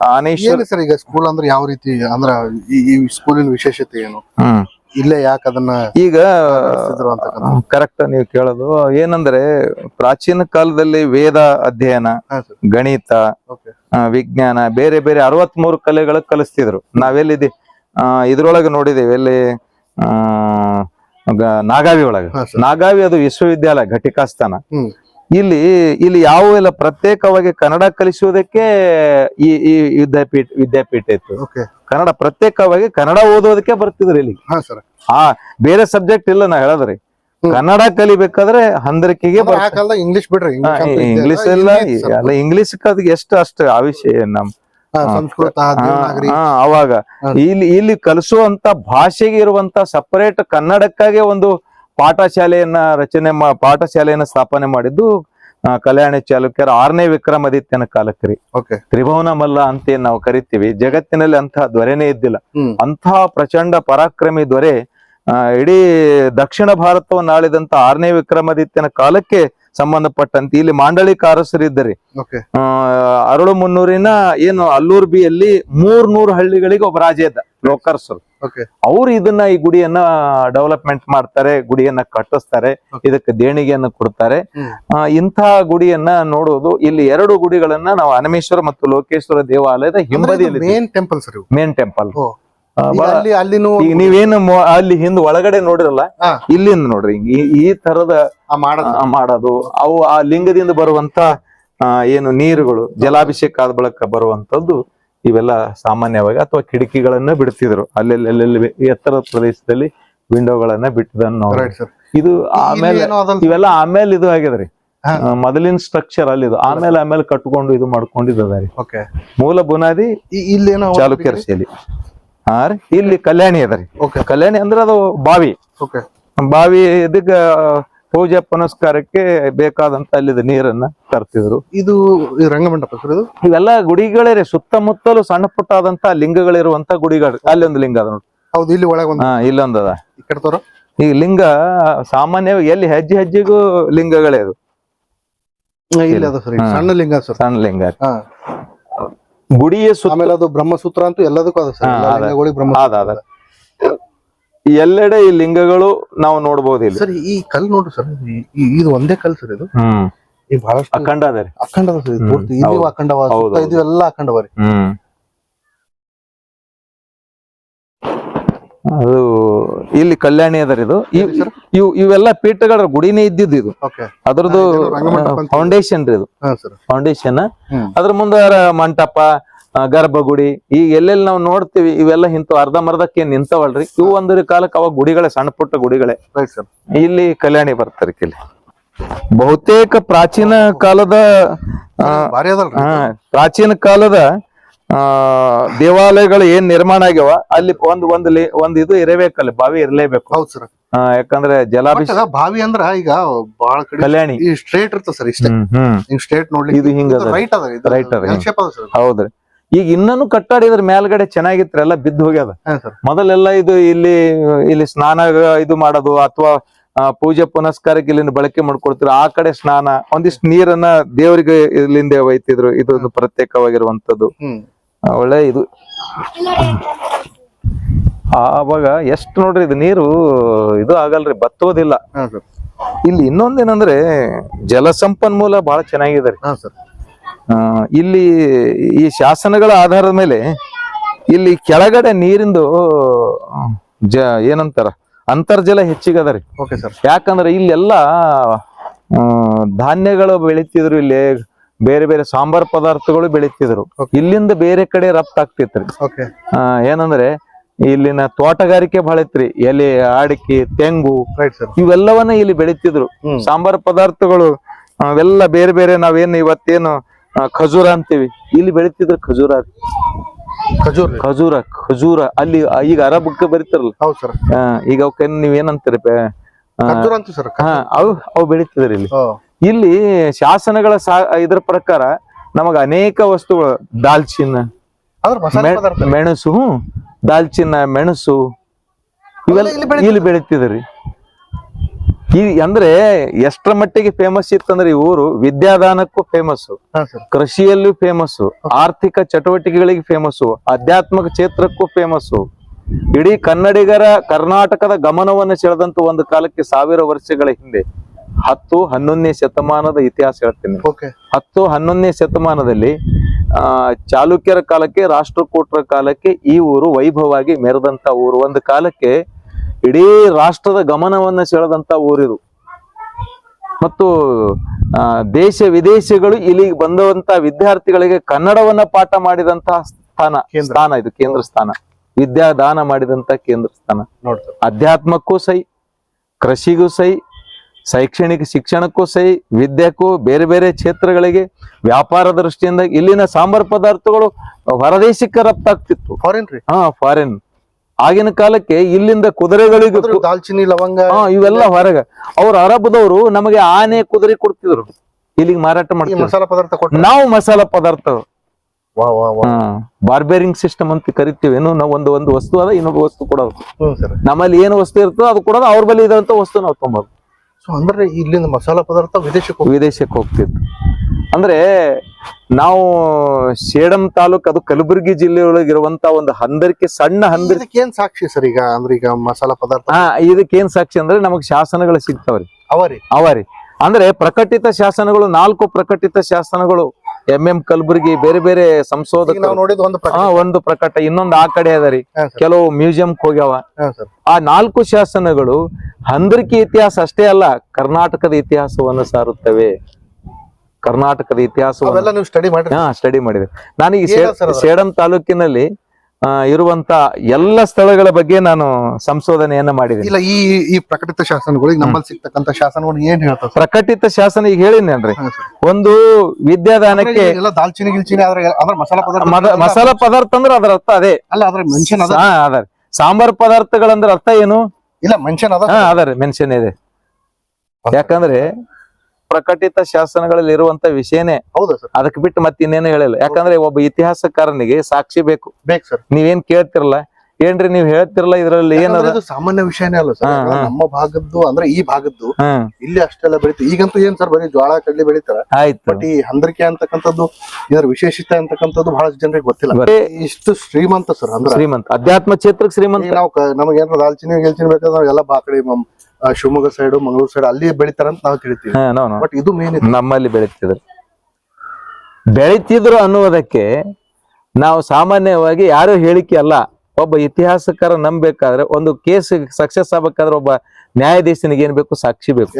A: ಆನೇಶ್ವರ
B: ಏನು ಸರ್ ಈಗ ಸ್ಕೂಲ್ ಅಂದ್ರೆ ಯಾವ ರೀತಿ ಅಂದ್ರ ಈ ಈ ಸ್ಕೂಲಿನ ವಿಶೇಷತೆ ಏನು?
A: ಹ್ಮ್.
B: ಇಲ್ಲೇ ಯಾಕೆ ಅದನ್ನ
A: ಈಗ ಕರೆಕ್ಟ್ ನೀವು ಕೇಳೋದು. ಏನಂದ್ರೆ ಪ್ರಾಚೀನ ಕಾಲದಲ್ಲಿ ವೇದ ಅಧ್ಯಯನ
B: ಹಾ ಸರ್.
A: ಗಣಿತ
B: ಓಕೆ.
A: ಆ, ವಿಜ್ಞಾನ ಬೇರೆ ಬೇರೆ ಅರವತ್ಮೂರು ಕಲೆಗಳ ಕಲಿಸ್ತಿದ್ರು. ನಾವೆಲ್ಲಿದ್ದೀವಿ ಆ ಇದ್ರೊಳಗೆ ನೋಡಿದೀವಿ. ಎಲ್ಲಿ ಆ ನಾಗಾವಿ ಒಳಗೆ. ನಾಗಾವಿ ಅದು ವಿಶ್ವವಿದ್ಯಾಲಯ ಘಟಿಕಾಸ್ಥಾನ ಇಲ್ಲಿ ಇಲ್ಲಿ ಯಾವ ಎಲ್ಲ ಪ್ರತ್ಯೇಕವಾಗಿ ಕನ್ನಡ ಕಲಿಸುವುದಕ್ಕೆ ಈ ಈ ವಿದ್ಯಾಪೀಠ ವಿದ್ಯಾಪೀಠ ಇತ್ತು. ಕನ್ನಡ ಪ್ರತ್ಯೇಕವಾಗಿ ಕನ್ನಡ ಓದೋದಕ್ಕೆ ಬರ್ತಿದ್ರಿ ಇಲ್ಲಿ.
B: ಹಾ
A: ಬೇರೆ ಸಬ್ಜೆಕ್ಟ್ ಇಲ್ಲ ನಾ ಹೇಳದ್ರಿ ಕನ್ನಡ ಕಲಿಬೇಕಾದ್ರೆ ಹಂದರಿಕೆಗೆ
B: ಇಂಗ್ಲಿಷ್ ಬಿಡ್ರಿ ಇಂಗ್ಲಿಷ್ ಇಲ್ಲ,
A: ಇಂಗ್ಲಿಷ್ ಕದ್ ಎಷ್ಟು ಅಷ್ಟು ಆವಿಷ್ಯ ನಮ್
B: ಸಂಸ್ಕೃತ
A: ಅವಾಗ ಇಲ್ಲಿ ಇಲ್ಲಿ ಕಲಿಸುವಂತ ಭಾಷೆಗೆ ಇರುವಂತ ಸಪರೇಟ್ ಕನ್ನಡಕ್ಕಾಗಿ ಒಂದು ಪಾಠಶಾಲೆಯನ್ನ ರಚನೆ ಮಾ ಪಾಠಶಾಲೆಯನ್ನ ಸ್ಥಾಪನೆ ಮಾಡಿದ್ದು ಕಲ್ಯಾಣ ಚಾಲುಕ್ಯರ ಆರನೇ ವಿಕ್ರಮಾದಿತ್ಯನ ಕಾಲಕ್ಕೆ ರೀ
B: ಓಕೆ.
A: ತ್ರಿಭುವನ ಮಲ್ಲ ಅಂತ ನಾವು ಕರಿತೀವಿ. ಜಗತ್ತಿನಲ್ಲಿ ಅಂತಹ ದೊರೆನೇ ಇದ್ದಿಲ್ಲ. ಅಂತಹ ಪ್ರಚಂಡ ಪರಾಕ್ರಮಿ ದೊರೆ ಆ, ಇಡೀ ದಕ್ಷಿಣ ಭಾರತವನ್ನು ಆಳಿದಂತ ಆರನೇ ವಿಕ್ರಮಾದಿತ್ಯನ ಕಾಲಕ್ಕೆ ಸಂಬಂಧಪಟ್ಟಂತೆ. ಇಲ್ಲಿ
B: ಮಾಂಡಳಿ
A: ಆ, ಅರಳು ಮುನ್ನೂರಿನ ಏನು ಅಲ್ಲೂರ್ ಮೂರ್ ನೂರು ಹಳ್ಳಿಗಳಿಗೆ ಒಬ್ಬ ರಾಜ ಇದ್ದ ಲೋಕರ್ಸರು. ಅವ್ರು ಇದನ್ನ ಈ ಗುಡಿಯನ್ನ ಡೆವಲಪ್ಮೆಂಟ್ ಮಾಡ್ತಾರೆ ಗುಡಿಯನ್ನ ಕಟ್ಟಿಸ್ತಾರೆ. ಇದಕ್ಕೆ ದೇಣಿಗೆಯನ್ನ ಕೊಡ್ತಾರೆ. ಇಂತಹ ಗುಡಿಯನ್ನ ನೋಡುವುದು ಇಲ್ಲಿ ಎರಡು ಗುಡಿಗಳನ್ನ ನಾವು ಅನಮೇಶ್ವರ ಮತ್ತು ಲೋಕೇಶ್ವರ ದೇವಾಲಯದ ಹಿಂಬದಿಯಲ್ಲಿ
B: main temple sir
A: main temple
B: ಅಲ್ಲಿ ಅಲ್ಲಿನೂ
A: ಈಗ ನೀವೇನು ಅಲ್ಲಿ ಹಿಂದ್ ಒಳಗಡೆ ನೋಡಿರಲ್ಲ. ಇಲ್ಲಿಂದ ನೋಡ್ರಿ ಈ- ಈ ತರದ
B: ಮಾಡೋದು.
A: ಅವು ಆ ಲಿಂಗದಿಂದ ಬರುವಂತ ಏನು ನೀರುಗಳು ಜಲಾಭಿಷೇಕ ಆದ ಬಳಿಕ ಬರುವಂತದ್ದು ಇವೆಲ್ಲ ಸಾಮಾನ್ಯವಾಗಿ ಅಥವಾ ಕಿಟಕಿಗಳನ್ನ ಬಿಡ್ತಿದ್ರು. ಅಲ್ಲೆಲ್ಲಿ ಅಲ್ಲೆಲ್ಲಿ ಎತ್ತರದ ಪ್ರದೇಶದಲ್ಲಿ ವಿಂಡೋಗಳನ್ನ ಬಿಟ್ಟಿದ್ದನ್ನು ಇದು ಆಮೇಲೆ ಇವೆಲ್ಲ ಆಮೇಲೆ ಇದು ಆಗಿದ್ರಿ ಮೊದಲಿನ ಸ್ಟ್ರಕ್ಚರ್ ಅಲ್ಲಿ ಇದು. ಆಮೇಲೆ ಆಮೇಲೆ ಕಟ್ಕೊಂಡು ಇದು
B: ಮಾಡ್ಕೊಂಡಿದ್ದಾರೆ
A: ಮೂಲ ಬುನಾದಿ
B: ಇಲ್ಲೇನೋ
A: ಚಾಲುಕ್ಯರ ಶೈಲಿ. ಹಾ ರೀ ಇಲ್ಲಿ ಕಲ್ಯಾಣಿ ಅದ ರೀ.
B: ಓಕೆ
A: ಕಲ್ಯಾಣಿ ಅಂದ್ರೆ ಅದು ಬಾವಿ. ಬಾವಿ ಇದಕ್ಕ ಪೂಜೆ ಪುನಸ್ಕಾರಕ್ಕೆ ಬೇಕಾದಂತ ಅಲ್ಲಿದ ನೀರನ್ನ ತರ್ತಿದ್ರು.
B: ಇದು ರಂಗಮಂಟಪ ಸರ್ ಇದು?
A: ಇವೆಲ್ಲ ಗುಡಿಗಳೇ ರೀ ಸುತ್ತಮುತ್ತಲು ಸಣ್ಣ ಪುಟ್ಟಾದಂತ ಲಿಂಗಗಳಿರುವಂತ ಗುಡಿಗಳು. ಅಲ್ಲಿ ಒಂದು ಲಿಂಗ ಅದ ನೋಡಿ
B: ಹೌದು ಇಲ್ಲಿ ಒಳಗೆ ಒಂದು
A: ಹಾ ಇಲ್ಲೊಂದ್ ಅದ.
B: ಈ
A: ಈ ಲಿಂಗ ಸಾಮಾನ್ಯವಾಗಿ ಎಲ್ಲಿ ಹೆಜ್ಜೆ ಹೆಜ್ಜೆಗೂ ಲಿಂಗಗಳೇ ಅದು.
B: ಇಲ್ಲಿ ಸಣ್ಣ ಲಿಂಗ
A: ಸಣ್ಣ ಲಿಂಗ. ಗುಡಿಯ
B: ಆಮೇಲೆ ಅದು ಬ್ರಹ್ಮಸೂತ್ರ ಅಂತೂ ಎಲ್ಲದಕ್ಕೂ ಅದ ಸರ್.
A: ಎಲ್ಲೆಡೆ ಈ ಲಿಂಗಗಳು ನಾವು ನೋಡಬಹುದು ಇಲ್ಲಿ.
B: ಸರ್ ಈ ಕಲ್ ನೋಡ್ರಿ ಸರ್ ಇದು ಒಂದೇ ಕಲ್ ಸರ್ ಇದು.
A: ಹ್ಮ್.
B: ಈ ಬಹಳಷ್ಟು
A: ಅಖಂಡ
B: ಅಖಂಡ ಸರ್ ಇದು
A: ಹ್ಮ್.
B: ಪೂರ್ತಿ ಇಲ್ಲಿ
A: ಹೌದು.
B: ಅಖಂಡವ
A: ಹೌದು,
B: ಸುತ್ತ ಇದು ಎಲ್ಲ ಅಖಂಡವ ರೀ
A: ಹ್ಮ್ ಅದು ಇಲ್ಲಿ ಕಲ್ಯಾಣಿ ಅದರ ಇದು. ಇವ್-? ಇವೆಲ್ಲ ಪೀಠಗಳ ಗುಡಿನೇ ಇದ್ದಿದ್ದು ಇದು. ಅದ್ರದ್ದು ಫೌಂಡೇಶನ್ ರೀ ಇದು. ಫೌಂಡೇಶನ್. ಅದ್ರ ಮುಂದೆ ಮಂಟಪ ಗರ್ಭಗುಡಿ ಈಗ ಎಲ್ಲೆಲ್ಲಿ ನಾವು ನೋಡ್ತೀವಿ ಇವೆಲ್ಲ ಇಂತ ಅರ್ಧಂಬರ್ಧಕ್ಕೆ ನಿಂತವಲ್ರಿ. ಇವು ಒಂದರ ಕಾಲಕ್ಕೆ ಅವಾಗ ಗುಡಿಗಳೇ ಸಣ್ಣ ಪುಟ್ಟ ಗುಡಿಗಳೇ. ಇಲ್ಲಿ ಕಲ್ಯಾಣಿ ಬರ್ತಾರೆ ಇಲ್ಲಿ. ಬಹುತೇಕ ಪ್ರಾಚೀನ ಕಾಲದ ಪ್ರಾಚೀನ ಕಾಲದ ಆ ದೇವಾಲಯಗಳು ಏನ್ ನಿರ್ಮಾಣ ಆಗ್ಯಾವ? ಅಲ್ಲಿ ಒಂದ್ ಒಂದ್ ಲಿ- ಒಂದ್ ಇದು ಇರಬೇಕಲ್ಲಿ ಬಾವಿ ಇರಲೇಬೇಕು.
B: ಹೌದು ಸರ್.
A: ಆ, ಯಾಕಂದ್ರೆ ಜಲಾಭಿಷೇಕ
B: ಬಾವಿ ಅಂದ್ರ ಈಗ ಬಹಳ ಕಡೆ
A: ಕಲ್ಯಾಣಿ.
B: ಈ ಸ್ಟ್ರೇಟ್ ಇರ್ತದ ಸರ್ ಇಷ್ಟೇ.
A: ಹ್ಮ್ ಹ್ಮ್.
B: ಹಿಂಗ್ ಸ್ಟ್ರೇಟ್ ನೋಡ್ಲಿಕ್ಕೆ
A: ಇದು ಹಿಂಗ ಅದ.
B: ರೈಟ್ ಅದ ಇದು
A: Right ಅದ,
B: L shape ಅದ ಸರ್
A: ಹೌದ್ರಿ ಈಗ ಇನ್ನೂ ಕಟ್ಟಾಡಿದ್ರ ಮೇಲ್ಗಡೆ ಚೆನ್ನಾಗಿತ್ರಿ ಎಲ್ಲ ಬಿದ್ದು ಹೋಗ್ಯದ.
B: ಹಾ ಸರ್.
A: ಮೊದಲೆಲ್ಲ ಇದು ಇಲ್ಲಿ ಇಲ್ಲಿ ಸ್ನಾನ ಇದು ಮಾಡೋದು ಅಥವಾ ಪೂಜೆ ಪುನಸ್ಕಾರಕ್ಕೆ ಇಲ್ಲಿಂದ ಬಳಕೆ ಮಾಡ್ಕೊಳ್ತಿದ್ರು ಆ ಕಡೆ ಸ್ನಾನ ಒಂದಿಷ್ಟು ನೀರನ್ನ ದೇವರಿಗೆ ಇಲ್ಲಿಂದ ಒಯ್ತಿದ್ರು ಇದೊಂದು ಪ್ರತ್ಯೇಕವಾಗಿರುವಂತದ್ದು.
B: ಹ್ಮ್.
A: ಒಳ್ಳೆ ಇದು. ಆವಾಗ ಎಷ್ಟು ನೋಡ್ರಿ ಇದು ನೀರು ಇದು ಆಗಲ್ರಿ ಬತ್ತೋದಿಲ್ಲ
B: ಹಾ ಸರ್.
A: ಇಲ್ಲಿ ಇನ್ನೊಂದೇನಂದ್ರೆ ಜಲ ಸಂಪನ್ಮೂಲ ಬಹಳ ಚೆನ್ನಾಗಿದೆ ರೀ.
B: ಹಾ ಸರ್.
A: ಆ, ಇಲ್ಲಿ ಈ ಶಾಸನಗಳ ಆಧಾರದ ಮೇಲೆ ಇಲ್ಲಿ ಕೆಳಗಡೆ ನೀರಿಂದು ಜ ಏನಂತಾರ ಅಂತರ್ಜಲ ಹೆಚ್ಚಿಗದ ರೀ.
B: Okay sir.
A: ಯಾಕಂದ್ರೆ ಇಲ್ಲೆಲ್ಲ ಧಾನ್ಯಗಳು ಬೆಳಿತಿದ್ರು ಇಲ್ಲಿ. ಬೇರೆ ಬೇರೆ ಸಾಂಬಾರ್ ಪದಾರ್ಥಗಳು ಬೆಳಿತಿದ್ರು. ಇಲ್ಲಿಂದ ಬೇರೆ ಕಡೆ ರಫ್ತಾಗ್ತಿತ್ರಿ ಏನಂದ್ರೆ ಇಲ್ಲಿನ ತೋಟಗಾರಿಕೆ ಬಹಳ ಇತ್ರಿ ಎಲೆ ಅಡಿಕೆ ತೆಂಗು ಇವೆಲ್ಲವನ್ನ ಇಲ್ಲಿ ಬೆಳಿತಿದ್ರು. ಸಾಂಬಾರ್ ಪದಾರ್ಥಗಳು ಅವೆಲ್ಲ ಬೇರೆ ಬೇರೆ ನಾವೇನು ಇವತ್ತೇನು ಖಜೂರ ಅಂತೀವಿ. ಇಲ್ಲಿ ಬೆಳಿತಿದ್ರು ಖಜೂರ.
B: ಖಜೂರ್
A: ಖಜೂರ ಖಜೂರ. ಅಲ್ಲಿ ಈಗ ಅರಬಕ್ಕೆ ಬರೀತಾರಲ್ಲ.
B: ಹೌದು ಸರ್
A: ಈಗ ಅವಕ್ಕೆ ನೀವೇನಂತೀರಿ ಅವು ಅವು ಬೆಳಿತಿದ್ರಿ ಇಲ್ಲಿ. ಇಲ್ಲಿ ಶಾಸನಗಳ ಸಾ ಇದ್ರ ಪ್ರಕಾರ ನಮಗ ಅನೇಕ ವಸ್ತುಗಳು ದಾಲ್ಚಿನ್ನ ಮೆಣಸು ದಾಲ್ಚಿನ್ನ ಮೆಣಸು ಇವೆಲ್ಲ
B: ಇಲ್ಲಿ ಬೆಳೀತಿದ್ರಿ
A: ಈ ಅಂದ್ರೆ ಎಷ್ಟರ ಮಟ್ಟಿಗೆ ಫೇಮಸ್ ಇತ್ತಂದ್ರೆ ಈ ಊರು ವಿದ್ಯಾದಾನಕ್ಕೂ ಫೇಮಸ್ ಕೃಷಿಯಲ್ಲೂ ಫೇಮಸ್ ಆರ್ಥಿಕ ಚಟುವಟಿಕೆಗಳಿಗೆ ಫೇಮಸ್ ಆಧ್ಯಾತ್ಮಿಕ ಕ್ಷೇತ್ರಕ್ಕೂ ಫೇಮಸ್ ಇಡೀ ಕನ್ನಡಿಗರ ಕರ್ನಾಟಕದ ಗಮನವನ್ನು ಸೆಳೆದಂತ ಒಂದು ಕಾಲಕ್ಕೆ ಸಾವಿರ ವರ್ಷಗಳ ಹಿಂದೆ ಹತ್ತು ಹನ್ನೊಂದನೇ ಶತಮಾನದ ಇತಿಹಾಸ ಹೇಳ್ತೀನಿ ಹತ್ತು ಹನ್ನೊಂದನೇ ಶತಮಾನದಲ್ಲಿ ಆ ಚಾಲುಕ್ಯರ ಕಾಲಕ್ಕೆ ರಾಷ್ಟ್ರಕೂಟರ ಕಾಲಕ್ಕೆ ಈ ಊರು ವೈಭವವಾಗಿ ಮೆರೆದಂತ ಊರು. ಒಂದು ಕಾಲಕ್ಕೆ ಇಡೀ ರಾಷ್ಟ್ರದ ಗಮನವನ್ನ ಸೆಳೆದಂತ ಊರಿದು. ಮತ್ತು ಆ, ದೇಶ ವಿದೇಶಗಳು ಇಲ್ಲಿಗೆ ಬಂದವಂತ ವಿದ್ಯಾರ್ಥಿಗಳಿಗೆ ಕನ್ನಡವನ್ನ ಪಾಠ ಮಾಡಿದಂತಹ ಸ್ಥಾನ. ಸ್ಥಾನ ಇದು ಕೇಂದ್ರ ಸ್ಥಾನ. ವಿದ್ಯಾದಾನ ಮಾಡಿದಂತ ಕೇಂದ್ರ ಸ್ಥಾನ. ಅಧ್ಯಾತ್ಮಕ್ಕೂ ಸೈ ಕೃಷಿಗೂ ಸೈ ಶೈಕ್ಷಣಿಕ ಶಿಕ್ಷಣಕ್ಕೂ ಸೈ ವಿದ್ಯೆಕ್ಕೂ ಬೇರೆ ಬೇರೆ ಕ್ಷೇತ್ರಗಳಿಗೆ ವ್ಯಾಪಾರ ದೃಷ್ಟಿಯಿಂದ ಇಲ್ಲಿನ ಸಾಂಬಾರ್ ಪದಾರ್ಥಗಳು ಹೊರದೇಶಕ್ಕೆ ರಫ್ತಾಗ್ತಿತ್ತು
B: ಫಾರಿನ್ ರೀ?
A: ಹಾ ಫಾರಿನ್ ಆಗಿನ ಕಾಲಕ್ಕೆ ಇಲ್ಲಿಂದ ಕುದುರೆಗಳಿಗೂ
B: ದಾಲ್ಚಿನಿ ಲವಂಗ.
A: ಹಾ ಇವೆಲ್ಲ ಹೊರಗ. ಅವ್ರ ಅರಬ್ದವರು ನಮಗೆ ಆನೆ ಕುದುರೆ ಕೊಡ್ತಿದ್ರು. ಇಲ್ಲಿಗೆ ಮಾರಾಟ ಮಾಡ್ತೀವಿ
B: ಮಸಾಲಾ ಪದಾರ್ಥ ಕೊಟ್ಟು
A: ನಾವು ಮಸಾಲ ಪದಾರ್ಥ. ಬಾರ್ಬೇರಿಂಗ್ ಸಿಸ್ಟಮ್ ಅಂತ ಕರಿತೀವಿ. ಏನು ನಾವು ಒಂದು ಒಂದು ವಸ್ತು ಅದ ಇನ್ನೊಂದು ವಸ್ತು ಕೊಡೋದು. ನಮ್ಮಲ್ಲಿ ಏನು ವಸ್ತು ಇರ್ತದೋ ಅದು ಕೊಡೋದು ಅವ್ರ ಬಳಿ ಇದಂತ ವಸ್ತು ನಾವು ತೊಂಬೋದು.
B: ಸೊ ಅಂದ್ರೆ ಇಲ್ಲಿಂದ ಮಸಾಲ ಪದಾರ್ಥ ವಿದೇಶಕ್ಕೆ
A: ವಿದೇಶಕ್ಕೆ ಹೋಗ್ತಿತ್ತು. ಅಂದ್ರೆ ನಾವು ಸೇಡಂ ತಾಲೂಕ್ ಅದು ಕಲಬುರಗಿ ಜಿಲ್ಲೆಯೊಳಗೆ ಇರುವಂತ ಒಂದು ಹಂದರಿಕೆ ಸಣ್ಣ ಹಂದರಿಕೆ
B: ಏನ್ ಸಾಕ್ಷಿ ಸರ್ ಈಗ? ಅಂದ್ರೆ ಈಗ ಮಸಾಲ ಪದಾರ್ಥ
A: ಹಾ ಇದಕ್ಕೇನ್ ಸಾಕ್ಷಿ ಅಂದ್ರೆ ನಮಗ್ ಶಾಸನಗಳು ಸಿಗ್ತಾವ್ರಿ.
B: ಅವರಿ.
A: ಅವರಿ. ಅಂದ್ರೆ ಪ್ರಕಟಿತ ಶಾಸನಗಳು ನಾಲ್ಕು ಪ್ರಕಟಿತ ಶಾಸನಗಳು ಎಂ ಎಂ ಕಲಬುರ್ಗಿ ಬೇರೆ ಬೇರೆ
B: ಸಂಶೋಧಕ ಒಂದು
A: ಒಂದು ಪ್ರಕಟ. ಇನ್ನೊಂದು ಆ ಕಡೆ ಅದರಿ ಕೆಲವು ಮ್ಯೂಸಿಯಂಕ್ ಹೋಗ್ಯಾವ. ಆ ನಾಲ್ಕು ಶಾಸನಗಳು ಹಂದರಿಕೆ ಇತಿಹಾಸ ಅಷ್ಟೇ ಅಲ್ಲ ಕರ್ನಾಟಕದ ಇತಿಹಾಸವನ್ನು ಸಾರುತ್ತವೆ. ಕರ್ನಾಟಕದ ಇತಿಹಾಸವನ್ನು.
B: ಸ್ಟಡಿ ಮಾಡಿ
A: ಹಾ ಸ್ಟಡಿ ಮಾಡಿದೆ. ನಾನು ಈ ಸೇಡಂ ತಾಲೂಕಿನಲ್ಲಿ ಇರುವಂತ ಎಲ್ಲ ಸ್ಥಳಗಳ ಬಗ್ಗೆ ನಾನು ಸಂಶೋಧನೆಯನ್ನ ಮಾಡಿದ್ದೀನಿ.
B: ಇಲ್ಲ ಈ ಈ ಪ್ರಕಟಿತ ಶಾಸನಗಳು ಈಗ ನಮ್ಮಲ್ಲಿ ಸಿಗ್ತಕ್ಕಂತ ಶಾಸನಗಳು ಏನ್ ಹೇಳ್ತಾರೆ
A: ಪ್ರಕಟಿತ ಶಾಸನ ಈಗ ಹೇಳಿನೇನ್ರಿ. ಒಂದು ವಿದ್ಯಾದಾನಕ್ಕೆ
B: ಎಲ್ಲ ದಾಲ್ಚಿನಿ ಗಿಲ್ಚಿನಿ ಆದ್ರೆ ಅಂದ್ರೆ ಮಸಾಲ ಪದಾರ್ಥ
A: ಮಸಾಲ ಪದಾರ್ಥ ಅಂದ್ರೆ ಅದರ ಅರ್ಥ ಅದೇ.
B: ಅಲ್ಲ ಅದ್ರ ಮೆನ್ಷನ್ ಅದ?
A: ಸಾಂಬಾರ್ ಪದಾರ್ಥಗಳಂದ್ರ ಅರ್ಥ ಏನು?
B: ಇಲ್ಲ ಮೆನ್ಷನ್ ಅದ?
A: ಹಾ ಅದ ಮೆನ್ಷನ್ ಇದೆ. ಯಾಕಂದ್ರೆ ಪ್ರಕಟಿತ ಶಾಸನಗಳಲ್ಲಿ ಇರುವಂತ ವಿಷಯನೇ
B: ಹೌದು ಸರ್.
A: ಅದಕ್ಕೆ ಬಿಟ್ಟು ಮತ್ತೆ ಇನ್ನೇನು ಹೇಳಿಲ್ಲ. ಯಾಕಂದ್ರೆ ಒಬ್ಬ ಇತಿಹಾಸಕಾರನಿಗೆ ಸಾಕ್ಷಿ ಬೇಕು.
B: ಬೇಕು ಸರ್.
A: ನೀವೇನ್ ಕೇಳ್ತಿರಲ್ಲ ಏನ್ರಿ ನೀವ್ ಹೇಳ್ತಿರಲ್ಲ ಇದ್ರಲ್ಲಿ ಏನದ
B: ಸಾಮಾನ್ಯ ವಿಷಯನೇ ಅಲ್ಲ ಸರ್. ನಮ್ಮ ಭಾಗದ್ದು ಅಂದ್ರೆ ಈ ಭಾಗದ್ದು ಇಲ್ಲಿ ಅಷ್ಟೆಲ್ಲ ಬೆಳಿತೀವಿ ಈಗಂತೂ ಏನ್ ಸರ್ ಬರೀ ಜೋಳ ಕಡ್ಲಿ ಬೆಳಿತಾರ?
A: ಆಯ್ತು.
B: ಬಟ್ ಈ ಹಂದರಿಕೆ ಅಂತಕ್ಕಂಥದ್ದು ಇದರ ವಿಶೇಷತೆ ಅಂತಕ್ಕಂಥದ್ದು ಬಹಳ ಜನರಿಗೆ ಗೊತ್ತಿಲ್ಲ. ಇಷ್ಟು ಶ್ರೀಮಂತ ಸರ್ ಅಂದ್ರೆ
A: ಶ್ರೀಮಂತ. ಅಧ್ಯಾತ್ಮ ಕ್ಷೇತ್ರಕ್ಕೆ ಶ್ರೀಮಂತ.
B: ನಾವು ನಮಗೆ ಏನಾರ ದಾಲ್ಚಿನಿ ಗೆಲ್ಚಿನಿ ಬೇಕಾದ್ರೆ ನಾವ್ ಎಲ್ಲ ಬಾಕಡಿ ಶಿವಮೊಗ್ಗ ಸೈಡ್ ಮಂಗಳೂರು ಸೈಡ್ ಅಲ್ಲಿ ಬೆಳಿತಾರ ಅಂತ ನಾವು ತಿಳಿತೀವಿ. ಬಟ್ ಇದು ಮೇನ್
A: ನಮ್ಮಲ್ಲಿ ಬೆಳಿತಿದ್ರು. ಬೆಳಿತಿದ್ರು ಅನ್ನುವುದಕ್ಕೆ ನಾವು ಸಾಮಾನ್ಯವಾಗಿ ಯಾರು ಹೇಳಿಕೆ ಅಲ್ಲ. ಒಬ್ಬ ಇತಿಹಾಸಕಾರ ನಂಬಬೇಕಾದ್ರೆ ಒಂದು ಕೇಸ್ ಸಕ್ಸಸ್ ಆಗ್ಬೇಕಾದ್ರೆ ಒಬ್ಬ ನ್ಯಾಯಾಧೀಶನಿಗೆ ಏನ್ ಬೇಕು ಸಾಕ್ಷಿ ಬೇಕು.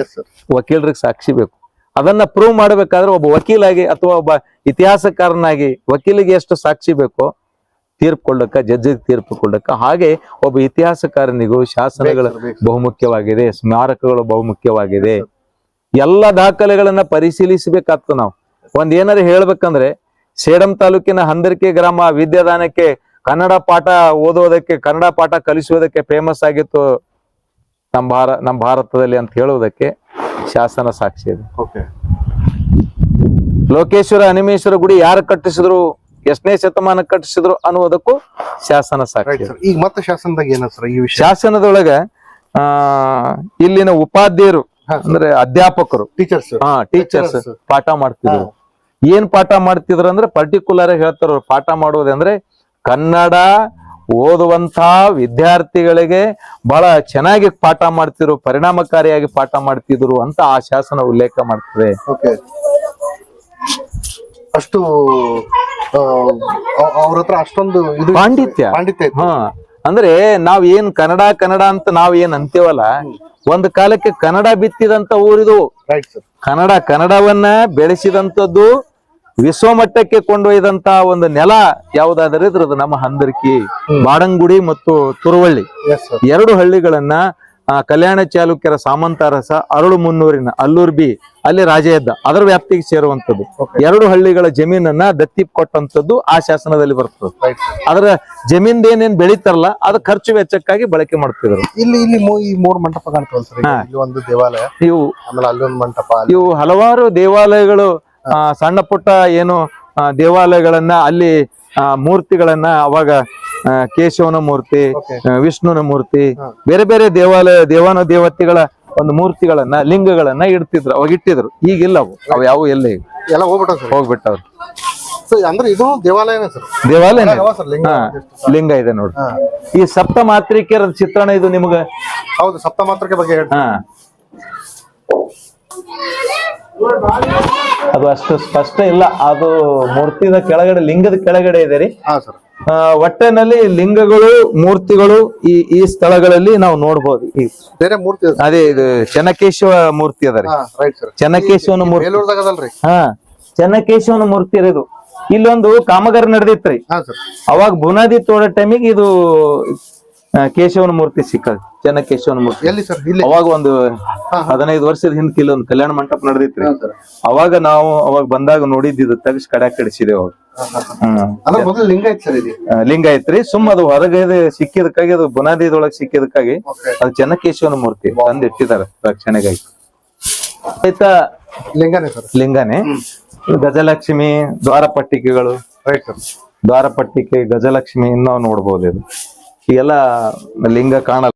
A: ವಕೀಲರಿಗೆ ಸಾಕ್ಷಿ ಬೇಕು. ಅದನ್ನ ಪ್ರೂವ್ ಮಾಡಬೇಕಾದ್ರೆ ಒಬ್ಬ ವಕೀಲಾಗಿ ಅಥವಾ ಒಬ್ಬ ಇತಿಹಾಸಕಾರನಾಗಿ ವಕೀಲಿಗೆ ಎಷ್ಟು ಸಾಕ್ಷಿ ಬೇಕೋ ತೀರ್ಪು ಕೊಡ್ಲಕ್ಕ ಜಡ್ಜಿಗೆ ತೀರ್ಪು ಕೊಡ್ಲಕ್ಕ ಹಾಗೆ ಒಬ್ಬ ಇತಿಹಾಸಕಾರನಿಗೂ ಶಾಸನಗಳು ಬಹುಮುಖ್ಯವಾಗಿದೆ ಸ್ಮಾರಕಗಳು ಬಹುಮುಖ್ಯವಾಗಿದೆ. ಎಲ್ಲ ದಾಖಲೆಗಳನ್ನ ಪರಿಶೀಲಿಸಬೇಕಾಗ್ತದೆ ನಾವು. ಒಂದ್ ಏನಾರು ಹೇಳ್ಬೇಕಂದ್ರೆ ಸೇಡಂ ತಾಲೂಕಿನ ಹಂದರಿಕೆ ಗ್ರಾಮ ವಿದ್ಯಾದಾನಕ್ಕೆ ಕನ್ನಡ ಪಾಠ ಓದೋದಕ್ಕೆ ಕನ್ನಡ ಪಾಠ ಕಲಿಸುವುದಕ್ಕೆ ಫೇಮಸ್ ಆಗಿತ್ತು ನಮ್ಮ ಭಾರ ನಮ್ಮ ಭಾರತದಲ್ಲಿ ಅಂತ ಹೇಳುವುದಕ್ಕೆ ಶಾಸನ ಸಾಕ್ಷಿ ಇದೆ ಲೋಕೇಶ್ವರ ಅನಿಮೇಶ್ವರ ಗುಡಿ ಯಾರು ಕಟ್ಟಿಸಿದ್ರು ಎಷ್ಟನೇ ಶತಮಾನ ಕಟ್ಟಿಸಿದ್ರು ಅನ್ನುವುದಕ್ಕೂ ಶಾಸನ ಸಾಕ್ಷಿ.
B: ಈಗ ಮತ್ತೆ ಶಾಸನದಾಗ ಏನ ಸರ್ ಈ ವಿಷಯ?
A: ಶಾಸನದೊಳಗ ಆ ಇಲ್ಲಿನ ಉಪಾಧ್ಯಾಯರು ಅಂದ್ರೆ ಅಧ್ಯಾಪಕರು
B: ಟೀಚರ್ಸ್
A: ಹಾ ಟೀಚರ್ಸ್ ಪಾಠ ಮಾಡ್ತಿದ್ರು. ಏನ್ ಪಾಠ ಮಾಡ್ತಿದ್ರು ಅಂದ್ರೆ ಪರ್ಟಿಕ್ಯುಲರ್ ಹೇಳ್ತಾರ ಪಾಠ ಮಾಡೋದಂದ್ರೆ ಕನ್ನಡ ಓದುವಂತ ವಿದ್ಯಾರ್ಥಿಗಳಿಗೆ ಬಹಳ ಚೆನ್ನಾಗಿ ಪಾಠ ಮಾಡ್ತಿದ್ರು ಪರಿಣಾಮಕಾರಿಯಾಗಿ ಪಾಠ ಮಾಡ್ತಿದ್ರು ಅಂತ ಆ ಶಾಸನ ಉಲ್ಲೇಖ ಮಾಡ್ತದೆ.
B: ಓಕೆ. ಅಷ್ಟು ಅವ್ರ ಹತ್ರ ಅಷ್ಟೊಂದು ಇದು
A: ಪಾಂಡಿತ್ಯ.
B: ಪಾಂಡಿತ್ಯ
A: ಹ. ಅಂದ್ರೆ ನಾವ್ ಏನ್ ಕನ್ನಡ ಕನ್ನಡ ಅಂತ ನಾವ್ ಏನ್ ಅಂತೀವಲ್ಲ ಒಂದ್ ಕಾಲಕ್ಕೆ ಕನ್ನಡ ಬಿತ್ತಿದಂತ ಊರಿದು. ಕನ್ನಡ ಕನ್ನಡವನ್ನ ಬೆಳೆಸಿದಂತದ್ದು ವಿಶ್ವಮಟ್ಟಕ್ಕೆ ಕೊಂಡೊಯ್ದಂತ ಒಂದು ನೆಲ ಯಾವ್ದಾದ್ರೆ ಇದ್ರದ್ದು ನಮ್ಮ ಹಂದರ್ಕಿ ಬಾಡಂಗುಡಿ ಮತ್ತು ತುರುವಳ್ಳಿ. ಎರಡು ಹಳ್ಳಿಗಳನ್ನ ಆ, ಕಲ್ಯಾಣ ಚಾಲುಕ್ಯರ ಸಾಮಂತಾರಸ ಅರಳು ಮುನ್ನೂರಿನ ಅಲ್ಲೂರ್ ಬಿ ಅಲ್ಲಿ ರಾಜ ಇದ್ದ ಅದರ ವ್ಯಾಪ್ತಿಗೆ ಸೇರುವಂತದ್ದು ಎರಡು ಹಳ್ಳಿಗಳ ಜಮೀನನ್ನ ದತ್ತಿ ಕೊಟ್ಟಂತದ್ದು ಆ ಶಾಸನದಲ್ಲಿ ಬರ್ತದೆ. ಅದರ ಜಮೀನ್ ಏನೇನ್ ಬೆಳೀತಾರಲ್ಲ ಅದು ಖರ್ಚು ವೆಚ್ಚಕ್ಕಾಗಿ ಬಳಕೆ ಮಾಡ್ತಿದ್ರು.
B: ಇಲ್ಲಿ ಇಲ್ಲಿ ಮೂ- ಈ ಮೂರು ಮಂಟಪ ಕಾಣ್ತಾವಲ್ಲ ಇಲ್ಲಿ ಒಂದು ದೇವಾಲಯ
A: ಇವು
B: ಆಮೇಲೆ ಅಲ್ಲೊಂದು ಮಂಟಪ
A: ಇವು ಹಲವಾರು ದೇವಾಲಯಗಳು ಸಣ್ಣ ಪುಟ್ಟ ಏನು ದೇವಾಲಯಗಳನ್ನ ಅಲ್ಲಿ ಮೂರ್ತಿಗಳನ್ನ ಅವಾಗ ಕೇಶವನ ಮೂರ್ತಿ ವಿಷ್ಣುವನ ವಿಷ್ಣುನ ಮೂರ್ತಿ ಬೇರೆ ಬೇರೆ ದೇವಾಲಯ ದೇವಾನ ದೇವತೆಗಳ ಒಂದು ಮೂರ್ತಿಗಳನ್ನ ಲಿಂಗಗಳನ್ನ ಇಡ್ತಿದ್ರು ಅವಾಗ ಇಟ್ಟಿದ್ರು. ಈಗಿಲ್ಲ ಅವು. ಅವು ಯಾವ ಎಲ್ಲ
B: ಎಲ್ಲ ಹೋಗ್ಬಿಟ್ಟ
A: ಹೋಗ್ಬಿಟ್ಟವ್ರು.
B: ಅಂದ್ರೆ ಇದು ದೇವಾಲಯನೇ ಸರ್.
A: ದೇವಾಲಯ
B: ಲಿಂಗ?
A: ಇದೆ ನೋಡ್ರಿ ಈ ಸಪ್ತ ಮಾತ್ರಿಕೆಯರ ಚಿತ್ರಣ ಇದು ನಿಮ್ಗೆ?
B: ಹೌದು ಸಪ್ತ ಮಾತ್ರಿಕೆ ಬಗ್ಗೆ ಹೇಳ್ತೀನಿ.
A: ಹಾ. ಅದು ಅಷ್ಟು ಸ್ಪಷ್ಟ ಇಲ್ಲ. ಅದು ಮೂರ್ತಿದ ಕೆಳಗಡೆ ಲಿಂಗದ ಕೆಳಗಡೆ ಇದೆ ರೀ.
B: ಹಾ ಸರ್.
A: ಒಟ್ಟಿನಲ್ಲಿ ಲಿಂಗಗಳು ಮೂರ್ತಿಗಳು ಈ ಈ ಸ್ಥಳಗಳಲ್ಲಿ ನಾವು ನೋಡಬಹುದು ಈ
B: ಬೇರೆ ಮೂರ್ತಿ
A: ಅದೇ ಇದು ಚೆನ್ನಕೇಶವ ಮೂರ್ತಿ ಅದ ರೀ.
B: ಹಾ ರೈಟ್ ಸರ್
A: ಚೆನ್ನಕೇಶವನ ಮೂರ್ತಿ.
B: ಬೇಲೂರ್ದಾಗ ಅದಲ್ರಿ.
A: ಹಾ ಚೆನ್ನಕೇಶವನ ಮೂರ್ತಿ ಇರೋದು ಇಲ್ಲೊಂದು ಕಾಮಗಾರಿ ನಡೆದಿತ್ರಿ.
B: ಹಾ ಸರ್
A: ಅವಾಗ ಬುನಾದಿ ತೋಡ ಟೈಮಿಗೆ ಇದು ಆ, ಕೇಶವನ ಮೂರ್ತಿ ಸಿಕ್ಕದ. ಚೆನ್ನಕೇಶವನ ಮೂರ್ತಿ.
B: ಎಲ್ಲಿ ಸರ್? ಇಲ್ಲಿ?
A: ಅವಾಗ ಒಂದು. ಹದಿನೈದು ವರ್ಷದ ಇಲ್ಲಿ ಒಂದು ಕಲ್ಯಾಣ ಮಂಟಪ ನಡೆದಿತ್ರಿ ಅವಾಗ ನಾವು ಅವಾಗ ಬಂದಾಗ ನೋಡಿದ್ದು ತಗಸ್ ಕಡೆ ಕಡಿಸಿದೆ ಅವಾಗ
B: ಲಿಂಗ
A: ಐತ್ರಿ ಸುಮ್ಮ ಅದು ಹೊರಗೆ ಸಿಕ್ಕಿದಕ್ಕಾಗಿ ಅದು ಬುನಾದಿದೊಳಗ್ ಸಿಕ್ಕಿದಕ್ಕಾಗಿ ಅದು ಚೆನ್ನಕೇಶವನ ಮೂರ್ತಿ ತಂದು ಇಟ್ಟಿದ್ದಾರೆ ರಕ್ಷಣೆಗಾಗಿ. ಆಯ್ತಾ?
B: ಲಿಂಗನೇ
A: ಲಿಂಗನೇ. ಗಜಲಕ್ಷ್ಮಿ ದ್ವಾರಪಟ್ಟಿಕೆಗಳು. ದ್ವಾರಪಟ್ಟಿಕೆ ಗಜಲಕ್ಷ್ಮಿ ನಾವು ನೋಡ್ಬೋದು ಇದು. ಈಗೆಲ್ಲ ಲಿಂಗ ಕಾಣಲ್ಲ.